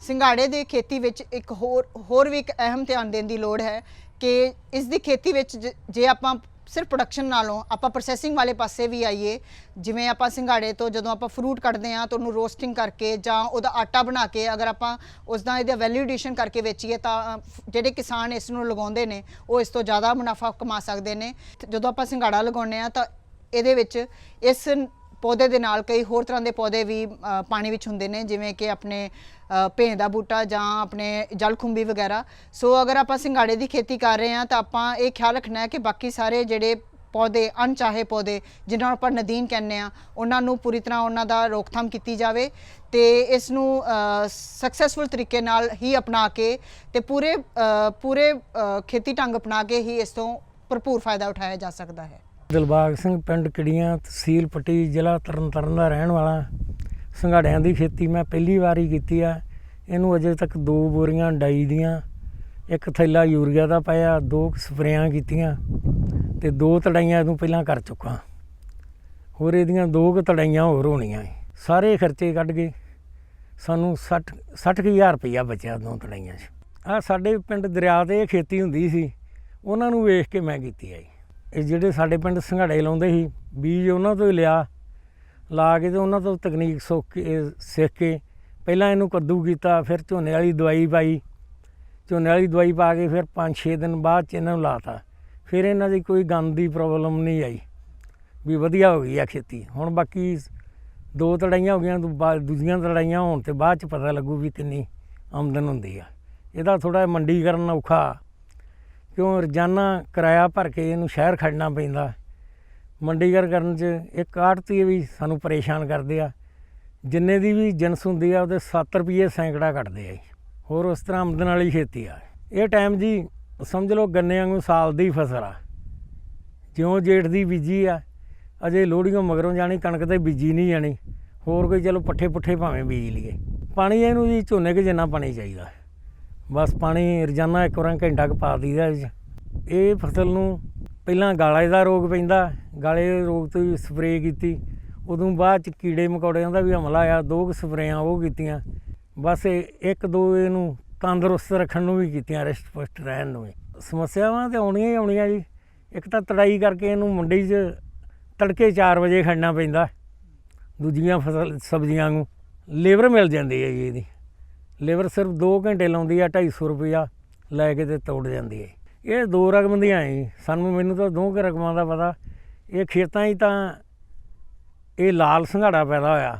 ਸਿੰਗਾੜੇ ਦੀ ਖੇਤੀ ਵਿੱਚ ਇੱਕ ਹੋਰ ਹੋਰ ਵੀ ਇੱਕ ਅਹਿਮ ਧਿਆਨ ਦੇਣ ਦੀ ਲੋੜ ਹੈ ਕਿ ਇਸ ਦੀ ਖੇਤੀ ਵਿੱਚ ਜ- ਜੇ ਆਪਾਂ ਸਿਰਫ ਪ੍ਰੋਡਕਸ਼ਨ ਨਾਲੋਂ ਆਪਾਂ ਪ੍ਰੋਸੈਸਿੰਗ ਵਾਲੇ ਪਾਸੇ ਵੀ ਆਈਏ, ਜਿਵੇਂ ਆਪਾਂ ਸਿੰਗਾੜੇ ਤੋਂ ਜਦੋਂ ਆਪਾਂ ਫਰੂਟ ਕੱਢਦੇ ਹਾਂ ਤਾਂ ਉਹਨੂੰ ਰੋਸਟਿੰਗ ਕਰਕੇ ਜਾਂ ਉਹਦਾ ਆਟਾ ਬਣਾ ਕੇ ਅਗਰ ਆਪਾਂ ਉਸ ਦਾ ਇਹਦਾ ਵੈਲਿਊ ਕਰਕੇ ਵੇਚੀਏ ਤਾਂ ਫ- ਜਿਹੜੇ ਕਿਸਾਨ ਇਸ ਨੂੰ ਲਗਾਉਂਦੇ ਨੇ, ਉਹ ਇਸ ਤੋਂ ਜ਼ਿਆਦਾ ਮੁਨਾਫਾ ਕਮਾ ਸਕਦੇ ਨੇ। ਤੇ ਜਦੋਂ ਆਪਾਂ ਸਿੰਗਾੜਾ ਲਗਾਉਂਦੇ ਆ ਤਾਂ ਇਹਦੇ ਵਿੱਚ ਇਸ ਪੌਦੇ ਦੇ ਨਾਲ ਕਈ ਹੋਰ ਤਰ੍ਹਾਂ ਦੇ ਪੌਦੇ ਵੀ ਪਾਣੀ ਵਿੱਚ ਹੁੰਦੇ ਨੇ, ਜਿਵੇਂ ਕਿ ਆਪਣੇ ਭੇਂ ਦਾ ਬੂਟਾ ਜਾਂ ਆਪਣੇ ਜਲਖੁੰਬੀ ਵਗੈਰਾ। ਸੋ ਅਗਰ ਆਪਾਂ ਸਿੰਗਾੜੇ ਦੀ ਖੇਤੀ ਕਰ ਰਹੇ ਹਾਂ ਤਾਂ ਆਪਾਂ ਇਹ ਖਿਆਲ ਰੱਖਣਾ ਹੈ ਕਿ ਬਾਕੀ ਸਾਰੇ ਜਿਹੜੇ ਪੌਦੇ, ਅਣਚਾਹੇ ਪੌਦੇ, ਜਿਨ੍ਹਾਂ ਨੂੰ ਆਪਾਂ ਨਦੀਨ ਕਹਿੰਦੇ ਆ ਉਹਨਾਂ ਨੂੰ ਪੂਰੀ ਤਰ੍ਹਾਂ ਉਹਨਾਂ ਦਾ ਰੋਕਥਾਮ ਕੀਤੀ ਜਾਵੇ ਤੇ ਇਸ ਨੂੰ ਸਕਸੈਸਫੁਲ ਤਰੀਕੇ ਨਾਲ ਹੀ ਅਪਣਾ ਕੇ ਤੇ ਪੂਰੇ ਪੂਰੇ ਖੇਤੀ ਢੰਗ ਅਪਣਾ ਕੇ ਹੀ ਇਸ ਤੋਂ ਭਰਪੂਰ ਫਾਇਦਾ ਉਠਾਇਆ ਜਾ ਸਕਦਾ ਹੈ। ਦਿਲਬਾਗ ਸਿੰਘ ਪਿੰਡ ਕਿੜੀਆਂ, ਤਹਿਸੀਲ ਪੱਟੀ, ਜ਼ਿਲ੍ਹਾ ਤਰਨਤਾਰਨ ਦਾ ਰਹਿਣ ਵਾਲਾ। ਸੰਘਾੜਿਆਂ ਦੀ ਖੇਤੀ ਮੈਂ ਪਹਿਲੀ ਵਾਰੀ ਕੀਤੀ ਆ। ਇਹਨੂੰ ਅਜੇ ਤੱਕ ਦੋ ਬੋਰੀਆਂ ਡਾਈ ਦੀਆਂ, ਇੱਕ ਥੈਲਾ ਯੂਰੀਆ ਦਾ ਪਾਇਆ, ਦੋ ਕੁ ਸਪਰੇਆਂ ਕੀਤੀਆਂ ਤੇ ਦੋ ਤੜਾਈਆਂ ਇਹਨੂੰ ਪਹਿਲਾਂ ਕਰ ਚੁੱਕਾ। ਹੋਰ ਇਹਦੀਆਂ ਦੋ ਕੁ ਤੜਾਈਆਂ ਹੋਰ ਹੋਣੀਆਂ ਸਾਰੇ ਖਰਚੇ ਕੱਢ ਕੇ ਸਾਨੂੰ 60 60000 ਰੁਪਇਆ ਬਚਿਆ ਦੋ ਤੜਾਈਆਂ 'ਚ। ਆ ਸਾਡੇ ਪਿੰਡ ਦਰਿਆ ਤੇ ਖੇਤੀ ਹੁੰਦੀ ਸੀ, ਉਹਨਾਂ ਨੂੰ ਵੇਖ ਕੇ ਮੈਂ ਕੀਤੀ ਆ ਇਹ ਜਿਹੜੇ ਸਾਡੇ ਪਿੰਡ ਸੰਘਾੜੇ ਲਾਉਂਦੇ ਸੀ, ਬੀਜ ਉਹਨਾਂ ਤੋਂ ਹੀ ਲਿਆ, ਲਾ ਕੇ ਤੇ ਉਹਨਾਂ ਤੋਂ ਤਕਨੀਕ ਸਿੱਖ ਕੇ ਸਿੱਖ ਕੇ ਪਹਿਲਾਂ ਇਹਨੂੰ ਕੱਦੂ ਕੀਤਾ, ਫਿਰ ਝੋਨੇ ਵਾਲੀ ਦਵਾਈ ਪਾਈ। ਝੋਨੇ ਵਾਲੀ ਦਵਾਈ ਪਾ ਕੇ ਫਿਰ 5-6 ਦਿਨ ਬਾਅਦ ਚ ਇਹਨਾਂ ਨੂੰ ਲਾਤਾ। ਫਿਰ ਇਹਨਾਂ ਦੀ ਕੋਈ ਗੰਦ ਦੀ ਪ੍ਰੋਬਲਮ ਨਹੀਂ ਆਈ, ਵੀ ਵਧੀਆ ਹੋ ਗਈ ਆ ਖੇਤੀ। ਹੁਣ ਬਾਕੀ ਦੋ ਤੜਾਈਆਂ ਹੋ ਗਈਆਂ ਤੋਂ ਬਾਅਦ ਦੂਜੀਆਂ ਤੜਾਈਆਂ ਹੋਣ ਤੇ ਬਾਅਦ ਚ ਪਤਾ ਲੱਗੂ ਵੀ ਕਿੰਨੀ ਆਮਦਨ ਹੁੰਦੀ ਆ। ਇਹਦਾ ਥੋੜਾ ਮੰਡੀਕਰਨ ਔਖਾ। ਕਿਉਂ ਰੋਜ਼ਾਨਾ ਕਿਰਾਇਆ ਭਰ ਕੇ ਇਹਨੂੰ ਸ਼ਹਿਰ ਖੜਨਾ ਪੈਂਦਾ? ਮੰਡੀਗਰ ਕਰਨ 'ਚ ਇੱਕ ਆੜਤੀ ਵੀ ਸਾਨੂੰ ਪਰੇਸ਼ਾਨ ਕਰਦੇ ਆ। ਜਿੰਨੇ ਦੀ ਵੀ ਜਿਨਸ ਹੁੰਦੀ ਆ, ਉਹਦੇ 7 ਰੁਪਏ ਸੈਂਕੜਾ ਕੱਟਦੇ ਆ ਜੀ। ਹੋਰ ਉਸ ਤਰ੍ਹਾਂ ਆਮਦਨ ਵਾਲੀ ਖੇਤੀ ਆ। ਇਹ ਟਾਈਮ ਜੀ, ਸਮਝ ਲਓ ਗੰਨੇ ਵਾਂਗੂ ਸਾਲ ਦੀ ਫਸਲ ਆ। ਜਿਉਂ ਜੇਠ ਦੀ ਬੀਜੀ ਆ, ਅਜੇ ਲੋਹੜੀਆਂ ਮਗਰੋਂ ਜਾਣੀ, ਕਣਕ ਤੇ ਬੀਜੀ ਨਹੀਂ ਜਾਣੀ। ਹੋਰ ਕੋਈ ਚਲੋ ਪੱਠੇ ਪੁੱਠੇ ਭਾਵੇਂ ਬੀਜ ਲਈਏ। ਪਾਣੀ ਇਹਨੂੰ ਜੀ ਝੋਨੇ ਕੇ ਜਿੰਨਾ ਪਾਣੀ ਚਾਹੀਦਾ। ਬਸ ਪਾਣੀ ਰੋਜ਼ਾਨਾ ਇੱਕ ਵਾਰਾਂ ਘੰਟਾ ਕੁ ਪਾ ਦਈਦਾ ਇਹ 'ਚ। ਇਹ ਫਸਲ ਨੂੰ ਪਹਿਲਾਂ ਗਾਲੇ ਦਾ ਰੋਗ ਪੈਂਦਾ, ਗਾਲੇ ਰੋਗ ਤੋਂ ਹੀ ਸਪਰੇਅ ਕੀਤੀ, ਉਦੋਂ ਬਾਅਦ ਚ ਕੀੜੇ ਮਕੌੜਿਆਂ ਦਾ ਵੀ ਹਮਲਾ ਆਇਆ, ਦੋ ਕੁ ਸਪਰੇਆਂ ਉਹ ਕੀਤੀਆਂ। ਬਸ ਇਹ ਇੱਕ ਦੋ ਇਹਨੂੰ ਤੰਦਰੁਸਤ ਰੱਖਣ ਨੂੰ ਵੀ ਕੀਤੀਆਂ, ਰਿਸ਼ਟ ਪੁਸ਼ਟ ਰਹਿਣ ਨੂੰ ਵੀ। ਸਮੱਸਿਆਵਾਂ ਤੇ ਆਉਣੀਆਂ ਹੀ ਆਉਣੀਆਂ ਜੀ। ਇੱਕ ਤਾਂ ਤੜਾਈ ਕਰਕੇ ਇਹਨੂੰ ਮੰਡੀ 'ਚ ਤੜਕੇ 4 ਵਜੇ ਖੜਨਾ ਪੈਂਦਾ, ਦੂਜੀਆਂ ਫਸਲ, ਸਬਜ਼ੀਆਂ ਨੂੰ। ਲੇਬਰ ਮਿਲ ਜਾਂਦੀ ਹੈ ਜੀ ਇਹਦੀ। ਲੇਬਰ ਸਿਰਫ 2 ਘੰਟੇ ਲਾਉਂਦੀ ਆ 250 ਰੁਪਇਆ ਲੈ ਕੇ ਤੇ ਤੋੜ ਜਾਂਦੀ ਹੈ ਇਹ ਦੋ ਰਕਮ ਦੀਆਂ ਹੈ ਸਾਨੂੰ, ਮੈਨੂੰ ਤਾਂ ਦੋ ਕੁ ਰਕਮਾਂ ਦਾ ਪਤਾ। ਇਹ ਖੇਤਾਂ ਹੀ ਤਾਂ ਇਹ ਲਾਲ ਸੰਘਾੜਾ ਪੈਦਾ ਹੋਇਆ।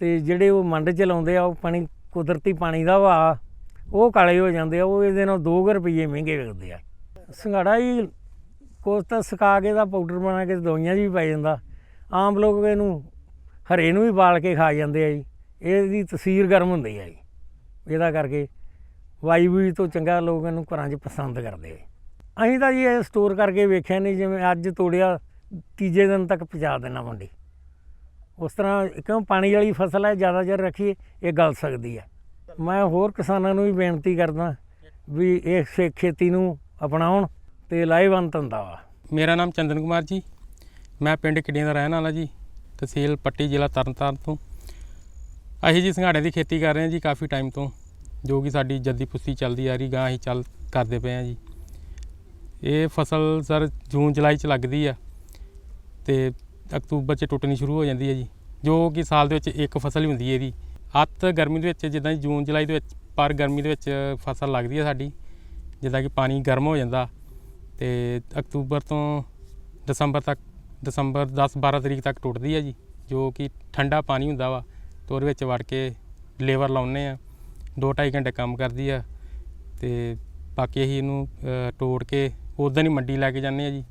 ਤੇ ਜਿਹੜੇ ਉਹ ਮੰਡ 'ਚ ਲਾਉਂਦੇ ਆ, ਉਹ ਪਾਣੀ, ਕੁਦਰਤੀ ਪਾਣੀ ਦਾ ਵਾ ਉਹ ਕਾਲੇ ਹੋ ਜਾਂਦੇ ਆ। ਉਹ ਇਹਦੇ ਨਾਲ 2 ਰੁਪਏ ਮਹਿੰਗੇ ਵਿਕਦੇ ਆ। ਸੰਘਾੜਾ ਹੀ ਕੁਛ ਤਾਂ ਸੁਕਾ ਕੇ ਦਾ ਪਾਊਡਰ ਬਣਾ ਕੇ ਦਵਾਈਆਂ 'ਚ ਵੀ ਪੈ ਜਾਂਦਾ। ਆਮ ਲੋਕ ਇਹਨੂੰ ਹਰੇ ਨੂੰ ਵੀ ਬਾਲ ਕੇ ਖਾ ਜਾਂਦੇ ਆ ਜੀ। ਇਹਦੀ ਤਸੀਰ ਗਰਮ ਹੁੰਦੀ ਆ ਜੀ। ਇਹਦਾ ਕਰਕੇ ਵਾਯੂ ਵੀ ਤੋਂ ਚੰਗਾ ਲੋਕ ਇਹਨੂੰ ਘਰਾਂ 'ਚ ਪਸੰਦ ਕਰਦੇ ਆ। ਅਸੀਂ ਤਾਂ ਜੀ ਇਹ ਸਟੋਰ ਕਰਕੇ ਵੇਖਿਆ ਨਹੀਂ ਜਿਵੇਂ ਅੱਜ ਤੋੜਿਆ, ਤੀਜੇ ਦਿਨ ਤੱਕ ਪਹੁੰਚਾ ਦੇਣਾ ਮੰਡੀ। ਉਸ ਤਰ੍ਹਾਂ ਕਿਉਂ ਪਾਣੀ ਵਾਲੀ ਫਸਲ ਹੈ, ਜ਼ਿਆਦਾ ਚਿਰ ਰੱਖੀਏ, ਇਹ ਗਲ ਸਕਦੀ ਹੈ ਮੈਂ ਹੋਰ ਕਿਸਾਨਾਂ ਨੂੰ ਵੀ ਬੇਨਤੀ ਕਰਦਾ ਵੀ ਇਹ ਖੇਤੀ ਨੂੰ ਅਪਣਾਉਣ ਤੇ ਲਾਹੇਵੰਦ ਧੰਦਾ ਵਾ। ਮੇਰਾ ਨਾਮ ਚੰਦਨ ਕੁਮਾਰ ਜੀ। ਮੈਂ ਪਿੰਡ ਕਿੱਡੀਆਂ ਦਾ ਰਹਿਣ ਵਾਲਾ ਜੀ, ਤਹਿਸੀਲ ਪੱਟੀ ਜ਼ਿਲ੍ਹਾ ਤਰਨਤਾਰਨ ਤੋਂ। ਅਸੀਂ ਜੀ ਸੰਘਾੜੇ ਦੀ ਖੇਤੀ ਕਰ ਰਹੇ ਹਾਂ ਜੀ ਕਾਫੀ ਟਾਈਮ ਤੋਂ। ਜੋ ਕਿ ਸਾਡੀ ਜੱਦੀ ਪੁੱਸੀ ਚੱਲਦੀ ਆ ਰਹੀ ਗਾਂ ਅਸੀਂ ਚੱਲ ਕਰਦੇ ਪਏ ਹਾਂ ਜੀ। ਇਹ ਫਸਲ ਸਰ ਜੂਨ, ਜੁਲਾਈ ਚ ਲੱਗਦੀ ਆ ਤੇ ਅਕਤੂਬਰ ਚ ਟੁੱਟਣੀ ਸ਼ੁਰੂ ਹੋ ਜਾਂਦੀ ਹੈ ਜੀ। ਜੋ ਕਿ ਸਾਲ ਦੇ ਵਿੱਚ ਇੱਕ ਫਸਲ ਹੀ ਹੁੰਦੀ ਹੈ ਇਹਦੀ। ਅੱਤ ਗਰਮੀ ਦੇ ਵਿੱਚ ਜਿੱਦਾਂ ਜੂਨ, ਜੁਲਾਈ ਦੇ ਵਿੱਚ ਪਰ ਗਰਮੀ ਦੇ ਵਿੱਚ ਫਸਲ ਲੱਗਦੀ ਹੈ ਸਾਡੀ, ਜਿੱਦਾਂ ਕਿ ਪਾਣੀ ਗਰਮ ਹੋ ਜਾਂਦਾ ਤੇ ਅਕਤੂਬਰ ਤੋਂ ਦਸੰਬਰ ਤੱਕ, ਦਸੰਬਰ 10 12 ਤਰੀਕ ਤੱਕ ਟੁੱਟਦੀ ਹੈ ਜੀ, ਜੋ ਕਿ ਠੰਡਾ ਪਾਣੀ ਹੁੰਦਾ ਵਾ ਤੇ ਉਹਦੇ ਵਿੱਚ ਵੜ ਕੇ ਲੇਬਰ ਲਾਉਨੇ ਆ। 2.5 ਘੰਟੇ ਕੰਮ ਕਰਦੀ ਆ ਤੇ ਬਾਕੀ ਅਸੀਂ ਇਹਨੂੰ ਅ, ਤੋੜ ਕੇ ਉਦੋਂ ਹੀ ਮੰਡੀ ਲੈ ਕੇ ਜਾਂਦੇ ਆ ਜੀ।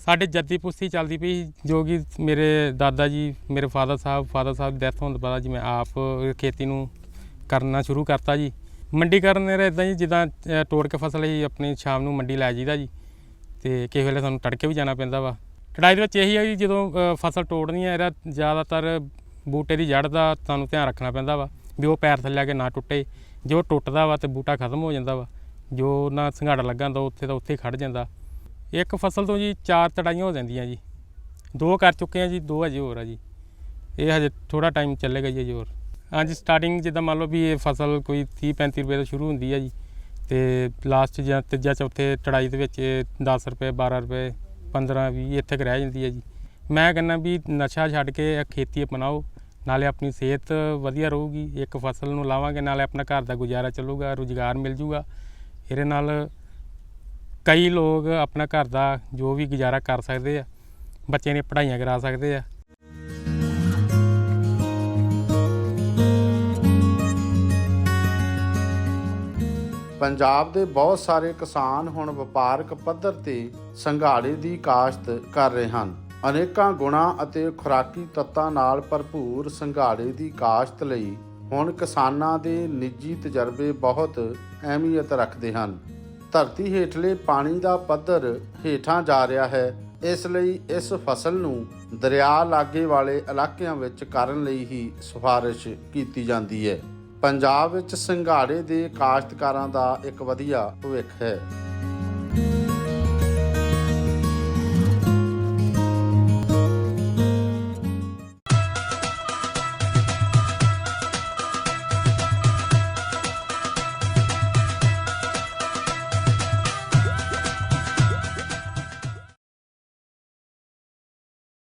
ਸਾਡੇ ਜੱਦੀ ਪੁਸਤੀ ਚੱਲਦੀ ਪਈ ਸੀ ਜੋ ਕਿ ਮੇਰੇ ਦਾਦਾ ਜੀ ਮੇਰੇ ਫਾਦਰ ਸਾਹਿਬ ਫਾਦਰ ਸਾਹਿਬ ਦੀ ਡੈਥ ਹੋਣ ਤੋਂ ਬਾਅਦ ਜੀ ਮੈਂ ਆਪ ਖੇਤੀ ਨੂੰ ਕਰਨਾ ਸ਼ੁਰੂ ਕਰਤਾ ਜੀ। ਮੰਡੀ ਕਰਨ ਨੇ ਇਦਾਂ ਜੀ ਜਿੱਦਾਂ ਅ, ਤੋੜ ਕੇ ਫਸਲ ਹੀ ਆਪਣੀ ਸ਼ਾਮ ਨੂੰ ਮੰਡੀ ਲੈ ਜਾਈਦਾ ਜੀ। ਤੇ ਕਿਸੇ ਵੇਲੇ ਸਾਨੂੰ ਤੜਕੇ ਵੀ ਜਾਣਾ ਪੈਂਦਾ ਵਾ। ਕਢਾਈ ਦੇ ਵਿੱਚ ਇਹੀ ਹੈ ਜੀ ਜਦੋਂ ਅ, ਫਸਲ ਤੋੜਨੀ ਹੈ ਇਹਦਾ ਜ਼ਿਆਦਾਤਰ ਬੂਟੇ ਦੀ ਜੜ ਦਾ ਤੁਹਾਨੂੰ ਧਿਆਨ ਰੱਖਣਾ ਪੈਂਦਾ ਵਾ। ਵੀ ਉਹ ਪੈਰ ਥੱਲੇ ਆ ਕੇ ਨਾ ਟੁੱਟੇ। ਜੋ ਟੁੱਟਦਾ ਵਾ ਤੇ ਬੂਟਾ ਖਤਮ ਹੋ ਜਾਂਦਾ ਵਾ। ਜੋ ਨਾ ਸੰਘਾੜਾ ਲੱਗਾ ਹੁੰਦਾ, ਉੱਥੇ ਤਾਂ ਉੱਥੇ ਹੀ ਖੜ ਜਾਂਦਾ। ਇੱਕ ਫਸਲ ਤੋਂ ਜੀ ਚਾਰ ਤੜਾਈਆਂ ਹੋ ਜਾਂਦੀਆਂ ਜੀ। ਦੋ ਕਰ ਚੁੱਕੇ ਆ ਜੀ, ਦੋ ਹਜੇ ਹੋਰ ਆ ਜੀ। ਇਹ ਹਜੇ ਥੋੜਾ ਟਾਈਮ ਚੱਲੇਗਾ ਜੀ ਹਜੇ ਹੋਰ। ਹਾਂਜੀ ਸਟਾਰਟਿੰਗ ਜਿੱਦਾਂ ਮੰਨ ਲਓ ਵੀ ਇਹ ਫਸਲ ਕੋਈ 30 35 ਰੁਪਏ ਤੋਂ ਸ਼ੁਰੂ ਹੁੰਦੀ ਹੈ ਜੀ। ਤੇ ਲਾਸਟ ਜਾਂ ਤੀਜਾ ਚੌਥੇ ਤੜਾਈ ਦੇ ਵਿੱਚ ਇਹ 10 ਰੁਪਏ 12 ਰੁਪਏ 15 20 ਇੱਥੇ ਕੁ ਰਹਿ ਜਾਂਦੀ ਹੈ ਜੀ। ਮੈਂ ਕਹਿੰਦਾ ਵੀ ਨਸ਼ਾ ਛੱਡ ਕੇ ਖੇਤੀ ਅਪਣਾਓ। ਨਾਲੇ ਆਪਣੀ ਸਿਹਤ ਵਧੀਆ ਰਹੂਗੀ, ਇੱਕ ਫਸਲ ਨੂੰ ਲਾਵਾਂਗੇ, ਨਾਲੇ ਆਪਣਾ ਘਰ ਦਾ ਗੁਜ਼ਾਰਾ ਚੱਲੂਗਾ, ਰੁਜ਼ਗਾਰ ਮਿਲ ਜੂਗਾ। ਇਹਦੇ ਨਾਲ ਕਈ ਲੋਕ ਆਪਣਾ ਘਰ ਦਾ ਜੋ ਵੀ ਗੁਜ਼ਾਰਾ ਕਰ ਸਕਦੇ ਆ ਬੱਚੇ ਨੇ ਪੜ੍ਹਾਈਆਂ ਕਰਾ ਸਕਦੇ ਆ। ਪੰਜਾਬ ਦੇ ਬਹੁਤ ਸਾਰੇ ਕਿਸਾਨ ਹੁਣ ਵਪਾਰਕ ਪੱਧਰ ਤੇ ਸੰਘਾੜੇ ਦੀ ਕਾਸ਼ਤ ਕਰ ਰਹੇ ਹਨ। ਅਨੇਕਾਂ ਗੁਣਾਂ ਅਤੇ ਖੁਰਾਕੀ ਤੱਤਾਂ ਨਾਲ ਭਰਪੂਰ ਸੰਘਾੜੇ ਦੀ ਕਾਸ਼ਤ ਲਈ ਹੁਣ ਕਿਸਾਨਾਂ ਦੇ ਨਿੱਜੀ ਤਜਰਬੇ ਬਹੁਤ ਅਹਿਮੀਅਤ ਰੱਖਦੇ ਹਨ। ਧਰਤੀ ਹੇਠਲੇ ਪਾਣੀ ਦਾ ਪੱਧਰ ਹੇਠਾਂ ਜਾ ਰਿਹਾ ਹੈ। ਇਸ ਲਈ ਇਸ ਫਸਲ ਨੂੰ ਦਰਿਆ ਲਾਗੇ ਵਾਲੇ ਇਲਾਕਿਆਂ ਵਿੱਚ ਕਰਨ ਲਈ ਹੀ ਸਿਫਾਰਿਸ਼ ਕੀਤੀ ਜਾਂਦੀ ਹੈ। ਪੰਜਾਬ ਵਿੱਚ ਸੰਘਾੜੇ ਦੇ ਕਾਸ਼ਤਕਾਰਾਂ ਦਾ ਇੱਕ ਵਧੀਆ ਭਵਿੱਖ ਹੈ।